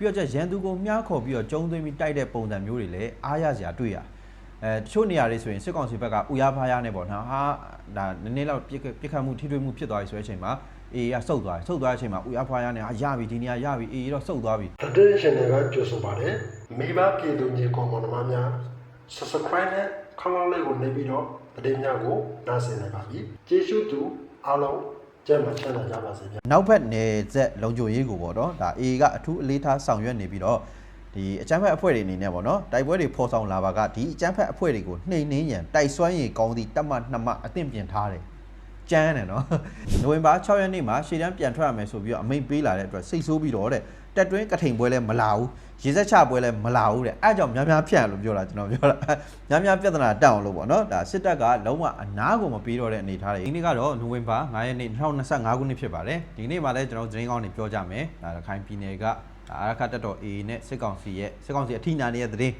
ပြီးတော့ကျရန်သူကိုမြားခေါ်ပြီးတော့ကျုံသွင်းပြီးတိုက်တဲ့ပုံစံမျိုးတွေလည်းအားရစရာတွေ့ရအဲတချို့နေရာတွေဆိုရင်စစ်ကောင်စီဘက်ကဥရဖားရနဲ့ပေါ့နော်ဟာဒါနည်းနည်းလောက်ပြစ်ပြစ်ခတ်မှုထိတွေ့မှုဖြစ်သွားပြီဆိုတဲ့အချိန်မှာအေးကစုတ်သွားတယ်စုတ်သွားတဲ့အချိန်မှာဥရဖားရနဲ့ဟာရပြီဒီနေရာရပြီအေးတော့စုတ်သွားပြီတတိယရှင်တွေကကြိုဆိုပါတယ်မိဘပြည်သူညီကောင်မောင်နှမများ subscribe နဲ့ခေါင်းလောင်းလေးကိုနှိပ်ပြီးတော့တတိယများကိုနားဆင်နိုင်ပါပြီကျေးဇူးတူအားလုံး ကျမ်းမှချမ်းသာကြပါစေဗျာနောက်ဘက်နယ်ဆက်လုံခြုံရေးကိုပေါ့နော်ဒါ A ကအထူးအလေးထားဆောင်ရွက်နေပြီးတော့ဒီအကြမ်းဖက်အဖွဲ့တွေအနေနဲ့ပေါ့နော်တိုက်ပွဲတွေဖော်ဆောင်လာပါကဒီအကြမ်းဖက်အဖွဲ့တွေကိုနှိမ်နှင်းရန်တိုက်စွမ်းရည်ကောင်းသည့်တက်မနှစ်မအသင့်ပြင်ထားတယ်ကျန်းတယ်နော်နိုဝင်ဘာ6ရက်နေ့မှာရှေ့တန်းပြန်ထွက်ရမယ်ဆိုပြီးတော့အမိန့်ပေးလာတဲ့အတွက်စိတ်ဆိုးပြီးတော့တဲ့ တက်တွင်းကထိန်ပွဲလည်းမလာဘူးရေစက်ချပွဲလည်းမလာဘူးတဲ့အဲအကြောင့်များများဖြန့်လို့ပြောတာကျွန်တော်ပြောတာများများပြဿနာတက်အောင်လို့ပေါ့နော်ဒါစစ်တပ်ကလုံးဝအနာကိုမပေးတော့တဲ့အနေထားတွေဒီနေ့ကတော့နိုဝင်ဘာ9ရက်နေ့2025ခုနှစ်ဖြစ်ပါတယ်ဒီနေ့မှာလည်းကျွန်တော်သတင်းကောင်းတွေပြောကြမယ်ဒါရခိုင်ပြည်နယ်ကအာရခတက်တော် A နဲ့စစ်ကောင်စီရဲ့စစ်ကောင်စီအထိနာနေတဲ့သတင်း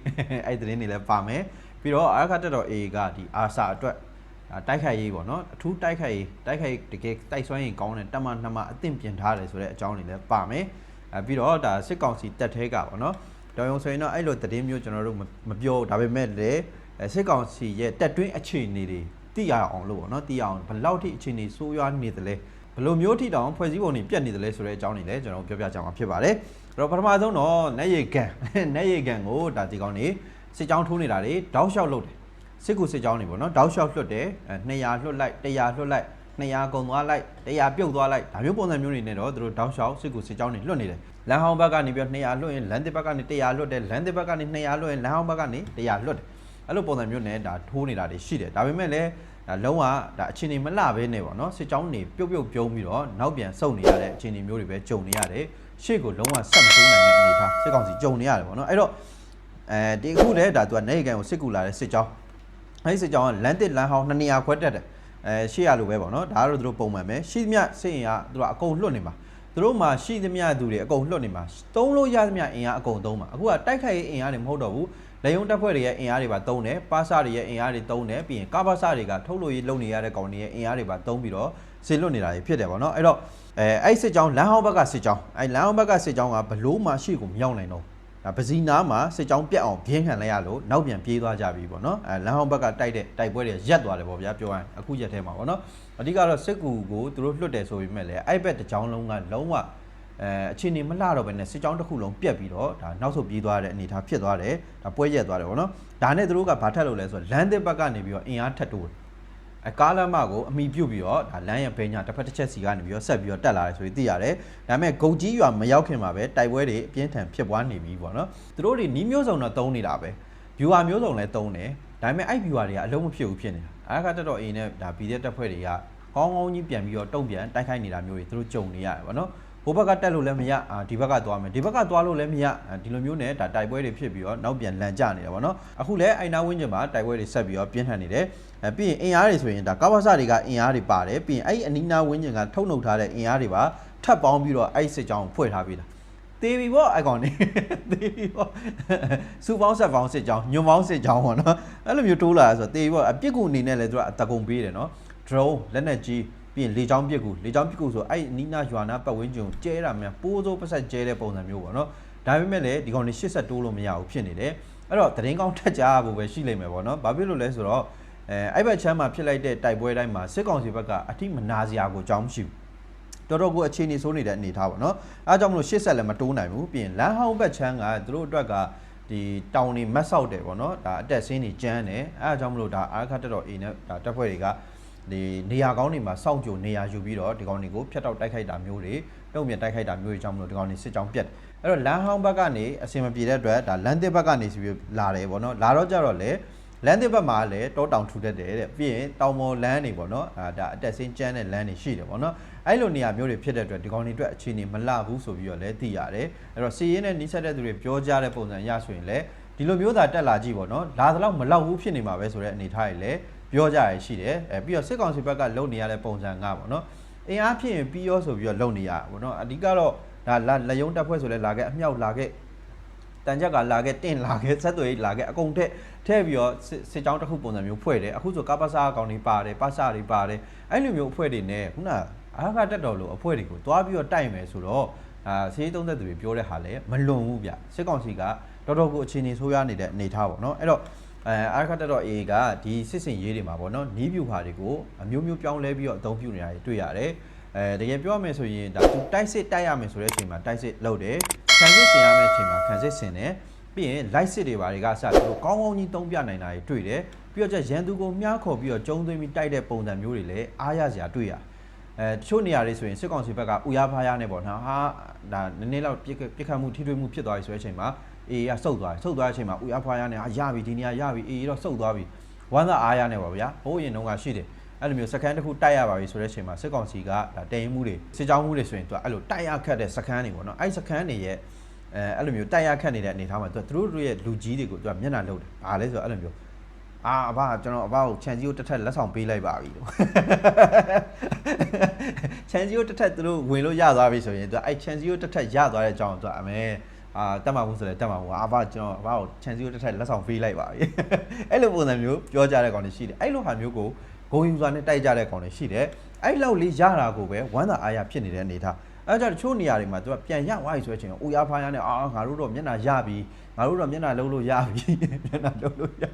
အဲ့ဒီသတင်းတွေလည်းပါမယ်ပြီးတော့အာရခတက်တော် A ကဒီအာစာအတွက်ဒါတိုက်ခိုက်ရေးပေါ့နော်အထူးတိုက်ခိုက်ရေးတိုက်ခိုက်တကယ်တိုက်ဆွမ်းရင်ကောင်းတဲ့တက်မနှစ်မအသင့်ပြင်ထားတယ်ဆိုတဲ့အကြောင်းတွေလည်းပါမယ် အဲပြီးတော့ဒါစစ်ကောင်စီတက်သေးကပေါ့နော်တော်ရုံဆိုရင်တော့အဲ့လိုသတင်းမျိုးကျွန်တော်တို့မမပြောဒါပေမဲ့လည်းအဲစစ်ကောင်စီရဲ့တက်တွင်းအခြေအနေတွေသိရအောင်လို့ပေါ့နော်သိရအောင်ဘယ်လောက်ထိအခြေအနေဆိုးရွားနေသလဲဘယ်လိုမျိုးထိတောင်ဖွဲ့စည်းပုံတွေပြတ်နေသလဲဆိုတဲ့အကြောင်းတွေလည်းကျွန်တော်ပြောပြကြမှာဖြစ်ပါတယ်အဲ့တော့ပထမဆုံးတော့နက်ရီကန်နက်ရီကန်ကိုဒါဒီကောင်နေစစ်ကြောင်းထိုးနေတာတွေတောက်လျှောက်လုပ်တယ်စစ်ကူစစ်ကြောင်းတွေပေါ့နော်တောက်လျှောက်လွတ်တယ်အဲ200လွတ်လိုက်100လွတ်လိုက် 200ကုန်သွားလိုက်100ပြုတ်သွားလိုက်ဒါမျိုးပုံစံမျိုးတွေနဲ့တော့သူတို့တောက်လျှောက်စစ်ကူစစ်ကြောင်းတွေလွတ်နေတယ်လမ်းဟောင်းဘက်ကနေပြီး200လွတ်ရင်လမ်းတစ်ဘက်ကနေ100လွတ်တယ်လမ်းတစ်ဘက်ကနေ200လွတ်ရင်လမ်းဟောင်းဘက်ကနေ100လွတ်တယ်အဲ့လိုပုံစံမျိုးနဲ့ဒါထိုးနေတာတွေရှိတယ်ဒါပေမဲ့လည်းဒါလုံးဝဒါအခြေအနေမလှဘဲနဲ့ပေါ့နော်စစ်ကြောင်းတွေပြုတ်ပြုတ်ပြုံးပြီးတော့နောက်ပြန်ဆုတ်နေရတဲ့အခြေအနေမျိုးတွေပဲကြုံနေရတယ်ရှေ့ကိုလုံးဝဆက်မတိုးနိုင်တဲ့အနေအထားစစ်ကောင်စီကြုံနေရတယ်ပေါ့နော်အဲ့တော့အဲဒီအခုလည်းဒါသူကနေကန်ကိုစစ်ကူလာတဲ့စစ်ကြောင်းအဲ့ဒီစစ်ကြောင်းကလမ်းတစ်လမ်းဟောင်းနှစ်နေရာခွဲတက်တယ် အဲရှေ့ရလိုပဲပေါ့နော်ဒါကတော့သူတို့ပုံမှန်ပဲရှိသမျှစစ်ရင်ကသူတို့အကုန်လွတ်နေမှာသူတို့မှာရှိသမျှသူတွေအကုန်လွတ်နေမှာသုံးလို့ရသမျှအင်အားအကုန်သုံးမှာအခုကတိုက်ခိုက်ရေးအင်အားတွေမဟုတ်တော့ဘူးလေယုံတပ်ဖွဲ့တွေရဲ့အင်အားတွေပါသုံးတယ်ပါစာတွေရဲ့အင်အားတွေသုံးတယ်ပြီးရင်ကာပါစာတွေကထုတ်လို့ရေးလုပ်နေရတဲ့ကောင်တွေရဲ့အင်အားတွေပါသုံးပြီးတော့ဆေလွတ်နေတာတွေဖြစ်တယ်ပေါ့နော်အဲ့တော့အဲအဲ့စစ်ကြောင်းလမ်းဟောင်းဘက်ကစစ်ကြောင်းအဲ့လမ်းဟောင်းဘက်ကစစ်ကြောင်းကဘလို့မှရှိကိုမရောက်နိုင်တော့ဒါ ပစီနာမှာစစ်ကြောင်းပြက်အောင်ပြင်းခံလိုက်ရလို့နောက်ပြန်ပြေးသွားကြပြီပေါ့နော်အဲလမ်းဟောင်းဘက်ကတိုက်တဲ့တိုက်ပွဲတွေရက်သွားတယ်ပေါ့ဗျာပြောရရင်အခုရက်ထဲမှာပေါ့နော်အဓိကတော့စစ်ကူကိုသူတို့လွတ်တယ်ဆိုပေမဲ့လည်းအဲ့ဘက်တစ်ကြောင်းလုံးကလုံးဝအဲအခြေအနေမလှတော့ဘဲနဲ့စစ်ကြောင်းတစ်ခုလုံးပြက်ပြီးတော့ဒါနောက်ဆုတ်ပြေးသွားတဲ့အနေအထားဖြစ်သွားတယ်ဒါပွဲရက်သွားတယ်ပေါ့နော်ဒါနဲ့သူတို့ကဘာထက်လို့လဲဆိုတော့လမ်းတစ်ဘက်ကနေပြီးတော့အင်အားထက်တိုးတယ် အကားလမ်းမကိုအမိပြုတ်ပြီးတော့ဒါလမ်းရဘဲညာတစ်ဖက်တစ်ချက်စီကနေပြီးတော့ဆက်ပြီးတော့တက်လာတယ်ဆိုပြီးသိရတယ်။ဒါပေမဲ့ဂုတ်ကြီးရွာမရောက်ခင်မှာပဲတိုက်ပွဲတွေအပြင်းထန်ဖြစ်ပွားနေပြီပေါ့နော်။သူတို့တွေနီးမျိုးစုံတော့တုံးနေတာပဲ။ viewer မျိုးစုံလည်းတုံးတယ်။ဒါပေမဲ့အဲ့ viewer တွေကအလုံးမဖြစ်ဘူးဖြစ်နေတာ။အားကတက်တော့အိမ်နဲ့ဒါ PDF တက်ဖွဲ့တွေကကောင်းကောင်းကြီးပြန်ပြီးတော့တုံ့ပြန်တိုက်ခိုက်နေတာမျိုးတွေသူတို့ကြုံနေရတယ်ပေါ့နော်။ ဟိုဘက်ကတက်လို့လည်းမရအာဒီဘက်ကသွားမယ်ဒီဘက်ကသွားလို့လည်းမရအာဒီလိုမျိုးနဲ့ဒါတိုက်ပွဲတွေဖြစ်ပြီးတော့နောက်ပြန်လန်ကျနေတယ်ပေါ့နော်အခုလည်းအိုင်နာဝင်းကျင်မှာတိုက်ပွဲတွေဆက်ပြီးတော့ပြင်းထန်နေတယ်အဲပြီးရင်အင်အားတွေဆိုရင်ဒါကာဝါဆတွေကအင်အားတွေပါတယ်ပြီးရင်အဲ့ဒီအနီးနာဝင်းကျင်ကထုတ်နှုတ်ထားတဲ့အင်အားတွေပါထပ်ပေါင်းပြီးတော့အဲ့ဒီစစ်ကြောင်းကိုဖွဲ့ထားပြီးတာတေးပြီပေါ့အကောင်နေတေးပြီပေါ့စူပေါင်းဆက်ပေါင်းစစ်ကြောင်းညွန်ပေါင်းစစ်ကြောင်းပေါ့နော်အဲ့လိုမျိုးတိုးလာဆိုတော့တေးပြီပေါ့အပြစ်ကူအနေနဲ့လည်းသူကအတကုံပေးတယ်နော် drone လက်နက်ကြီး ပြီးရင်လေချောင်းပြစ်ကူလေချောင်းပြစ်ကူဆိုအဲ့အနီးနာရွာနာပတ်ဝန်းကျင်ကိုကျဲတာများပိုးစိုးပတ်ဆက်ကျဲတဲ့ပုံစံမျိုးပေါ့နော်ဒါပေမဲ့လည်းဒီကောင်တွေ80တိုးလို့မရဘူးဖြစ်နေတယ်အဲ့တော့သတင်းကောင်းထက်ကြဖို့ပဲရှိလိမ့်မယ်ပေါ့နော်ဘာဖြစ်လို့လဲဆိုတော့အဲအဲ့ဘက်ချမ်းမှာဖြစ်လိုက်တဲ့တိုက်ပွဲတိုင်းမှာစစ်ကောင်စီဘက်ကအထိမနာစရာကိုအကြောင်းမရှိဘူးတော်တော်ကိုအခြေအနေဆိုးနေတဲ့အနေထားပေါ့နော်အဲအကြောင့်မလို့ရှေ့ဆက်လည်းမတိုးနိုင်ဘူးပြီးရင်လမ်းဟောင်းဘက်ချမ်းကသူတို့အတွက်ကဒီတောင်တွေမတ်ဆောက်တယ်ပေါ့နော်ဒါအတက်ဆင်းတွေကျန်းတယ်အဲအကြောင့်မလို့ဒါအာခတ်တက်တော်အေးနဲ့ဒါတပ်ဖွဲ့တွေက ဒီနေရာကောင်းတွေမှာစောင့်ကြိုနေရာယူပြီးတော့ဒီကောင်တွေကိုဖျက်တောက်တိုက်ခိုက်တာမျိုးတွေတုံ့ပြန်တိုက်ခိုက်တာမျိုးတွေကြောင့်မလို့ဒီကောင်တွေစစ်ကြောင်းပြတ်တယ်အဲ့တော့လမ်းဟောင်းဘက်ကနေအစင်မပြေတဲ့အတွက်ဒါလမ်းတစ်ဘက်ကနေစီပြီးလာတယ်ပေါ့နော်လာတော့ကြတော့လေလမ်းတစ်ဘက်မှာလည်းတောတောင်ထူတတ်တယ်တဲ့ပြီးရင်တောင်ပေါ်လမ်းတွေပေါ့နော်အာဒါအတက်ဆင်းကျန်းတဲ့လမ်းတွေရှိတယ်ပေါ့နော်အဲ့လိုနေရာမျိုးတွေဖြစ်တဲ့အတွက်ဒီကောင်တွေအတွက်အခြေအနေမလှဘူးဆိုပြီးတော့လည်းသိရတယ်အဲ့တော့စီရင်နဲ့နီးစပ်တဲ့သူတွေပြောကြတဲ့ပုံစံရဆိုရင်လည်းဒီလိုမျိုးသာတက်လာကြည့်ပေါ့နော်လာသလောက်မလောက်ဘူးဖြစ်နေမှာပဲဆိုတဲ့အနေထားတွေလည်း ပြောကြရရှိတယ်အဲပြီးတော့စစ်ကောင်စီဘက်ကလုံနေရတဲ့ပုံစံကပေါ့နော်အင်အားဖြစ်ရင်ပြီးရောဆိုပြီးတော့လုံနေရပေါ့နော်အဓိကတော့ဒါလက်ယုံတက်ဖွဲ့ဆိုလဲလာခဲ့အမြောက်လာခဲ့တန်ကြက်ကလာခဲ့တင့်လာခဲ့ဆက်သွယ်လာခဲ့အကုန်ထက်ထဲပြီးတော့စစ်ကြောင်းတစ်ခုပုံစံမျိုးဖွဲ့တယ်အခုဆိုကပ္ပစာအကောင်တွေပါတယ်ပစာတွေပါတယ်အဲ့လိုမျိုးအဖွဲ့တွေနဲ့ခုနအားကတက်တော်လို့အဖွဲ့တွေကိုတွားပြီးတော့တိုက်မယ်ဆိုတော့အာစီးရေးသုံးသက်သူတွေပြောတဲ့ဟာလည်းမလွန်ဘူးဗျစစ်ကောင်စီကတော်တော်ကိုအခြေအနေဆိုးရနေတဲ့အနေထားပေါ့နော်အဲ့တော့ အဲအာခတ်တက်တော့ AA ကဒီစစ်စင်ရေးတွေမှာပေါ့နော်နီးပြူဟာတွေကိုအမျိုးမျိုးပြောင်းလဲပြီးတော့အသုံးပြုနေတာတွေတွေ့ရတယ်အဲတကယ်ပြောရမယ်ဆိုရင်ဒါသူတိုက်စစ်တိုက်ရမယ်ဆိုတဲ့အချိန်မှာတိုက်စစ်လုပ်တယ်ခံစစ်ဆင်ရမယ်အချိန်မှာခံစစ်ဆင်တယ်ပြီးရင် light စစ်တွေဘာတွေကစသူတို့ကောင်းကောင်းကြီးသုံးပြနိုင်တာတွေတွေ့တယ်ပြီးတော့ကျရန်သူကိုမြားခေါ်ပြီးတော့ကျုံသွင်းပြီးတိုက်တဲ့ပုံစံမျိုးတွေလည်းအားရစရာတွေ့ရတယ်အဲတချို့နေရာတွေဆိုရင်စစ်ကောင်စီဘက်ကဥရဖားရနေပေါ့နော်ဟာဒါနည်းနည်းလောက်ပြစ်ပြစ်ခတ်မှုထိတွေ့မှုဖြစ်သွားပြီဆိုတဲ့အချိန်မှာ အေးကစုတ်သွားတယ်စုတ်သွားတဲ့အချိန်မှာဥရဖားရနေဟာရပြီဒီနေရာရပြီအေးတော့စုတ်သွားပြီဝမ်းသာအားရနေပါဗျာဟိုးရင်တော့ကရှိတယ်အဲ့လိုမျိုးစကန်တစ်ခုတိုက်ရပါပြီဆိုတဲ့အချိန်မှာစစ်ကောင်စီကဒါတည်ရင်မှုတွေစစ်ကြောင်းမှုတွေဆိုရင်သူကအဲ့လိုတိုက်ရခတ်တဲ့စကန်တွေပေါ့နော်အဲ့စကန်တွေရဲ့အဲအဲ့လိုမျိုးတိုက်ရခတ်နေတဲ့အနေထားမှာသူကသူတို့ရဲ့လူကြီးတွေကိုသူကမျက်နှာလှုပ်တယ်ဘာလဲဆိုတော့အဲ့လိုမျိုးအာအဘကျွန်တော်အဘကိုခြံစည်းကိုတစ်ထက်လက်ဆောင်ပေးလိုက်ပါပြီလို့ခြံစည်းကိုတစ်ထက်သူတို့ဝင်လို့ရသွားပြီဆိုရင်သူအဲ့ခြံစည်းကိုတစ်ထက်ရသွားတဲ့အကြောင်းသူကအမဲ အာတက်မှာဘူးဆိုလဲတက်မှာဘူးအဘကျွန်တော်အဘကိုခြံစည်းကိုတစ်ထက်လက်ဆောင်ပေးလိုက်ပါပြီအဲ့လိုပုံစံမျိုးပြောကြတဲ့ကောင်တွေရှိတယ်အဲ့လိုဟာမျိုးကိုဂုံယူစွာနဲ့တိုက်ကြတဲ့ကောင်တွေရှိတယ်အဲ့လောက်လေးရတာကိုပဲဝမ်းသာအားရဖြစ်နေတဲ့အနေထားအဲကြောင့်တချို့နေရာတွေမှာသူကပြန်ရသွားပြီဆိုတဲ့အချိန်ကိုဦးရဖားရနဲ့အာငါတို့တော့မျက်နှာရပြီငါတို့တော့မျက်နှာလုံးလို့ရပြီမျက်နှာလုံးလို့ရ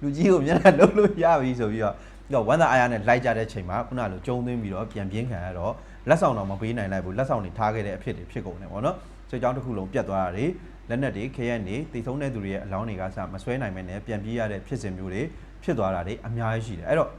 လူကြီးကိုမျက်နှာလုံးလို့ရပြီဆိုပြီးတော့တော့ဝမ်းသာအားရနဲ့လိုက်ကြတဲ့ချိန်မှာခုနလိုကျုံသွင်းပြီးတော့ပြန်ပြင်းခံရတော့လက်ဆောင်တော့မပေးနိုင်လိုက်ဘူးလက်ဆောင်တွေထားခဲ့တဲ့အဖြစ်တွေဖြစ်ကုန်တယ်ပေါ့နော် စိတ်ကြောင်းတစ်ခုလုံးပြတ်သွားတာတွေလက်နက်တွေခရက်နေတည်ဆုံးတဲ့သူတွေရဲ့အလောင်းတွေကစမဆွဲနိုင်မဲနဲ့ပြန်ပြေးရတဲ့ဖြစ်စဉ်မျိုးတွေဖြစ်သွားတာတွေအများကြီးရှိတယ်အဲ့တော့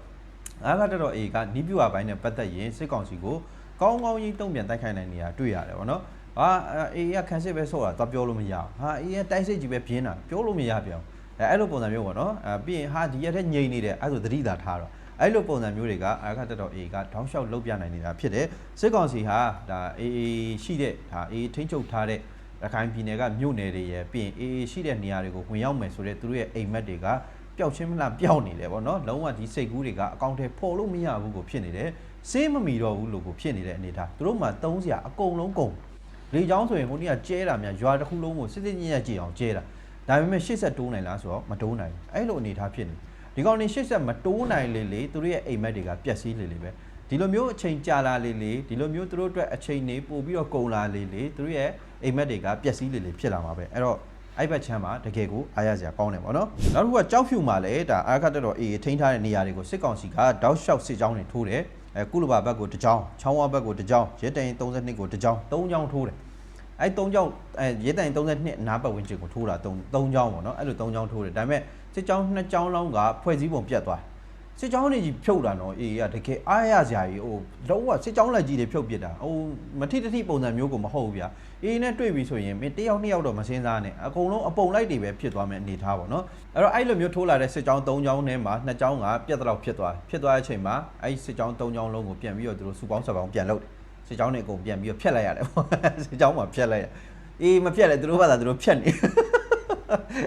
အားကတတော် A ကနီးပြူအပိုင်းနဲ့ပတ်သက်ရင်စစ်ကောင်စီကိုကောင်းကောင်းကြီးတုံ့ပြန်တိုက်ခိုက်နိုင်နေတာတွေ့ရတယ်ဗောနော်ဟာအေးရခန်းစစ်ပဲဆော့တာတော့ပြောလို့မရဘူးဟာအေးရတိုက်စစ်ကြီးပဲပြင်းတာပြောလို့မရပြောင်းအဲအဲ့လိုပုံစံမျိုးပေါ့နော်အဲပြီးရင်ဟာဒီရက်ထက်ငြိမ်နေတယ်အဲ့ဆိုသတိသာထားတော့ အဲ့လိုပုံစံမျိုးတွေကအာခတ်တက်တော် A ကတောင်းလျှောက်လုတ်ပြနိုင်နေတာဖြစ်တယ်စစ်ကောင်စီဟာဒါ AA ရှိတဲ့ဒါ AA ထိန်းချုပ်ထားတဲ့ရခိုင်ပြည်နယ်ကမြို့နယ်တွေရဲ့ပြီးရင် AA ရှိတဲ့နေရာတွေကိုဝင်ရောက်မယ်ဆိုတဲ့သူတို့ရဲ့အိမ်မက်တွေကပျောက်ချင်းမလားပျောက်နေတယ်ပေါ့နော်လုံးဝဒီစိတ်ကူးတွေကအကောင့်ထဲပေါ်လို့မရဘူးကိုဖြစ်နေတယ်စေးမမီတော့ဘူးလို့ကိုဖြစ်နေတဲ့အနေထားသူတို့မှသုံးစရာအကုန်လုံးကုန်လေချောင်းဆိုရင်ဟိုနေ့ကကျဲတာများရွာတစ်ခုလုံးကိုစစ်စစ်ညစ်ညက်ကြည့်အောင်ကျဲတာဒါပေမဲ့ရှေ့ဆက်တိုးနိုင်လားဆိုတော့မတိုးနိုင်ဘူးအဲ့လိုအနေထားဖြစ်နေ ဒီကောင်နေရှေ့ဆက်မတိုးနိုင်လေလေသူတို့ရဲ့အိမ်မက်တွေကပျက်စီးလေလေပဲဒီလိုမျိုးအချိန်ကြာလာလေလေဒီလိုမျိုးသူတို့အတွက်အချိန်နေပို့ပြီးတော့ကုန်လာလေလေသူတို့ရဲ့အိမ်မက်တွေကပျက်စီးလေလေဖြစ်လာမှာပဲအဲ့တော့အဲ့ဘက်ချမ်းမှာတကယ်ကိုအားရစရာကောင်းတယ်ပေါ့နော်နောက်တစ်ခုကကြောက်ဖြူမှာလည်းဒါအားခတ်တော်အေးထိန်းထားတဲ့နေရာတွေကိုစစ်ကောင်စီကတောက်လျှောက်စစ်ကြောင်းတွေထိုးတယ်အဲကုလဘာဘက်ကိုတစ်ကြောင်းချောင်းဝဘက်ကိုတစ်ကြောင်းရဲတိုင်32ကိုတစ်ကြောင်း၃ကြောင်းထိုးတယ် အဲ၃ကြောင်းအဲရဲတိုင်32အနားပတ်ဝန်းကျင်ကိုထိုးတာ၃၃ကြောင်းပေါ့နော်အဲ့လို၃ကြောင်းထိုးတယ်ဒါပေမဲ့စစ်ကြောင်း2ကြောင်းလောင်းကဖွဲ့စည်းပုံပြတ်သွားစစ်ကြောင်းတွေကြီးဖြုတ်တာနော်အေးကတကယ်အားရစရာကြီးဟိုလုံးဝစစ်ကြောင်းလက်ကြီးတွေဖြုတ်ပစ်တာဟိုမထိတထိပုံစံမျိုးကိုမဟုတ်ဘူးဗျာအေးနဲ့တွေ့ပြီဆိုရင်မင်းတယောက်နှစ်ယောက်တော့မစင်းစားနဲ့အကုန်လုံးအပုံလိုက်တွေပဲဖြစ်သွားမယ်အနေထားပေါ့နော်အဲ့တော့အဲ့လိုမျိုးထိုးလာတဲ့စစ်ကြောင်း၃ကြောင်းထဲမှာ2ကြောင်းကပြတ်တော့ဖြစ်သွားဖြစ်သွားတဲ့အချိန်မှာအဲ့စစ်ကြောင်း၃ကြောင်းလုံးကိုပြန်ပြီးတော့သူတို့စုပေါင်းဆက်ပေါင်းပြန်လုပ်တယ် စစ်ကြောင်းတွေအကုန်ပြန်ပြီးတော့ဖျက်လိုက်ရတယ်ပေါ့စစ်ကြောင်းမှာဖျက်လိုက်ရအေးမဖျက်လဲသူတို့ဘာသာသူတို့ဖျက်နေ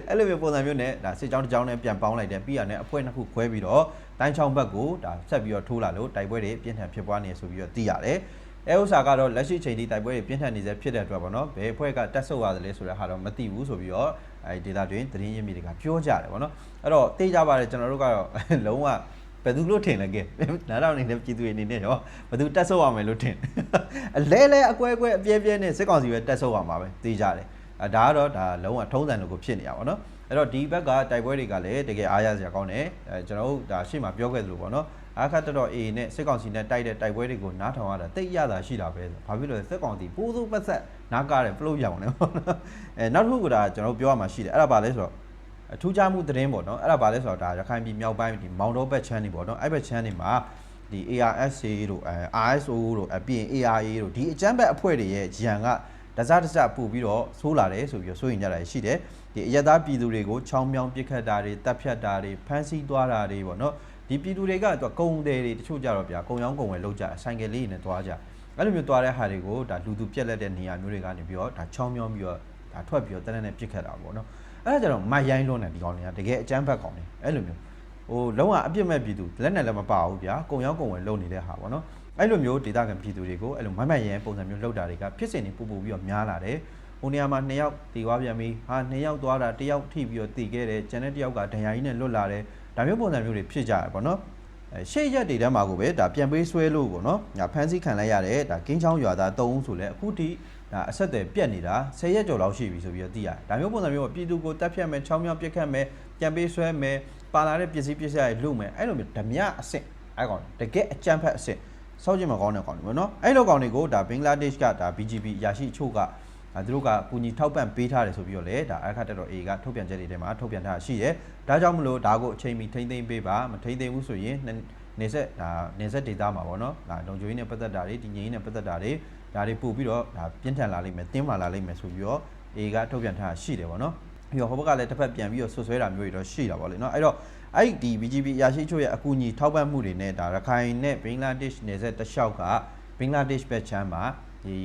အဲ့လိုမျိုးပုံစံမျိုးနဲ့ဒါစစ်ကြောင်းတစ်ကြောင်းနဲ့ပြန်ပေါင်းလိုက်တယ်ပြီးရတဲ့အဖွဲ့နှစ်ခုခွဲပြီးတော့တိုင်းချောင်းဘက်ကိုဒါဆက်ပြီးတော့ထိုးလာလို့တိုက်ပွဲတွေပြင်းထန်ဖြစ်ပွားနေဆိုပြီးတော့သိရတယ်အဲဥစ္စာကတော့လက်ရှိချိန်ထိတိုက်ပွဲတွေပြင်းထန်နေစေဖြစ်တဲ့အတွက်ပေါ့နော်ဘယ်အဖွဲ့ကတက်ဆုပ်ရတယ်လဲဆိုတဲ့ဟာတော့မသိဘူးဆိုပြီးတော့အဲဒီဒေတာတွင်သတင်းရင်းမြစ်တွေကပြောကြတယ်ပေါ့နော်အဲ့တော့သိကြပါတယ်ကျွန်တော်တို့ကတော့လုံးဝ ဘယ်သူလို့ထင်လဲကဲနားတော်နေတဲ့ပြည်သူတွေအနေနဲ့ရောဘယ်သူတက်ဆုပ်ရမယ်လို့ထင်အလဲလဲအကွဲကွဲအပြဲပြဲနဲ့စစ်ကောင်စီပဲတက်ဆုပ်ရမှာပဲသိကြတယ်အဲဒါကတော့ဒါလုံးဝထုံးစံလိုကိုဖြစ်နေတာပေါ့နော်အဲ့တော့ဒီဘက်ကတိုက်ပွဲတွေကလည်းတကယ်အားရစရာကောင်းတယ်အဲကျွန်တော်တို့ဒါရှေ့မှာပြောခဲ့သလိုပေါ့နော်အခါတော်တော် A နဲ့စစ်ကောင်စီနဲ့တိုက်တဲ့တိုက်ပွဲတွေကိုနားထောင်ရတာတိတ်ရတာရှိတာပဲဆိုဘာဖြစ်လို့လဲစစ်ကောင်စီပိုးစိုးပတ်ဆက်နားကားတယ်ဖလို့ပြောင်းတယ်ပေါ့နော်အဲနောက်တစ်ခုကဒါကျွန်တော်တို့ပြောရမှာရှိတယ်အဲ့ဒါဘာလဲဆိုတော့အ ထူးခြားမှုသတင်းပေါ့နော်အဲ့ဒါဘာလဲဆိုတော့ဒါရခိုင်ပြည်မြောက်ပိုင်းဒီမောင်တော်ဘက်ချမ်းနေပေါ့နော်အဲ့ဘက်ချမ်းနေမှာဒီ ARSA တို့အဲ RSO တို့အပြင် ARA တို့ဒီအကြမ်းဖက်အဖွဲ့တွေရဲ့ရန်ကတစားတစားပို့ပြီးတော့ဆိုးလာတယ်ဆိုပြီးတော့စိုးရင်ကြတာရှိတယ်ဒီအရသာပြည်သူတွေကိုချောင်းမြောင်းပစ်ခတ်တာတွေတပ်ဖြတ်တာတွေဖမ်းဆီးသွားတာတွေပေါ့နော်ဒီပြည်သူတွေကတော့ကုံတယ်တွေတချို့ကြတော့ဗျာကုံရောင်းကုံဝယ်လောက်ကြဆိုင်ကယ်လေးနဲ့သွားကြအဲ့လိုမျိုးသွားတဲ့ဟာတွေကိုဒါလူသူပြက်လက်တဲ့နေရာမျိုးတွေကနေပြီးတော့ဒါချောင်းမြောင်းပြီးတော့ဒါထွက်ပြီးတော့တန်းတန်းနဲ့ပစ်ခတ်တာပေါ့နော် အဲ့ဒါကြတော့မိုက်ရိုင်းလွန်းတယ်ဒီကောင်တွေကတကယ်အကြမ်းဖက်ကောင်တွေအဲ့လိုမျိုးဟိုလုံးဝအပြစ်မဲ့ပြည်သူလက်နဲ့လည်းမပါဘူးဗျာကုံရောင်းကုံဝယ်လုံနေတဲ့ဟာပေါ့နော်အဲ့လိုမျိုးဒေတာကန်ပြည်သူတွေကိုအဲ့လိုမိုက်မိုက်ရန်ပုံစံမျိုးလောက်တာတွေကဖြစ်စဉ်တွေပူပူပြီးတော့များလာတယ်ဟိုနေရာမှာနှစ်ယောက်တည်သွားပြန်ပြီဟာနှစ်ယောက်သွားတာတစ်ယောက်ထိပြီးတော့တည်ခဲ့တယ်ကျန်တဲ့တစ်ယောက်ကဒဏ်ရာကြီးနဲ့လွတ်လာတယ်ဒါမျိုးပုံစံမျိုးတွေဖြစ်ကြရပေါ့နော်အဲအဲရှေ့ရက်တွေထဲမှာကိုပဲဒါပြန်ပေးဆွဲလို့ပေါ့နော်ငါဖမ်းဆီးခံလိုက်ရတယ်ဒါကင်းချောင်းရွာသား၃ဦးဆိုလဲအခုထိ ဒါအဆက်အသွယ်ပြတ်နေတာ10ရက်ကျော်လောက်ရှိပြီဆိုပြီးတော့သိရတယ်ဒါမျိုးပုံစံမျိုးပြည်သူကိုတက်ဖြတ်မယ်ချောင်းမြောင်းပြစ်ခတ်မယ်ပြန်ပေးဆွဲမယ်ပါလာတဲ့ပစ္စည်းပစ္စည်းတွေလုမယ်အဲ့လိုမျိုးဓမြအဆင့်အဲ့ကောင်တကယ်အကြမ်းဖက်အဆင့်စောက်ကြည့်မှာကောင်းတဲ့ကောင်တွေပေါ့နော်အဲ့လိုကောင်တွေကိုဒါဘင်္ဂလားဒေ့ရှ်ကဒါ BGP အရာရှိအချို့ကဒါ သူတို့ကကူညီထောက်ပံ့ပေးထားတယ်ဆိုပြီးတော့လေဒါအခက်တက်တော် A ကထုတ်ပြန်ချက်တွေထဲမှာထုတ်ပြန်ထားရှိတယ်။ဒါကြောင့်မလို့ဒါကိုအချိန်မီထိမ့်သိမ့်ပေးပါမထိမ့်သိမ့်ဘူးဆိုရင်နေဆက်ဒါနေဆက်ဒေတာမှာပေါ့နော်။ဒါလုံချိုင်းနဲ့ပတ်သက်တာတွေဒီငိမ့်နဲ့ပတ်သက်တာတွေဒါတွေပို့ပြီးတော့ဒါပြင်းထန်လာလိမ့်မယ်တင်းမာလာလိမ့်မယ်ဆိုပြီးတော့ A ကထုတ်ပြန်ထားရှိတယ်ပေါ့နော်။ပြီးတော့ဟိုဘက်ကလည်းတစ်ဖက်ပြန်ပြီးတော့ဆွဆွဲတာမျိုးတွေတော့ရှိတာပေါ့လေနော်။အဲ့တော့အဲ့ဒီ BGP အရာရှိချို့ရဲ့အကူအညီထောက်ပံ့မှုတွေနဲ့ဒါရခိုင်နဲ့ဘင်္ဂလားဒေ့ရှ်နယ်စပ်တစ်လျှောက်ကဘင်္ဂလားဒေ့ရှ်ဘက်ချမ်းမှာ ဒီ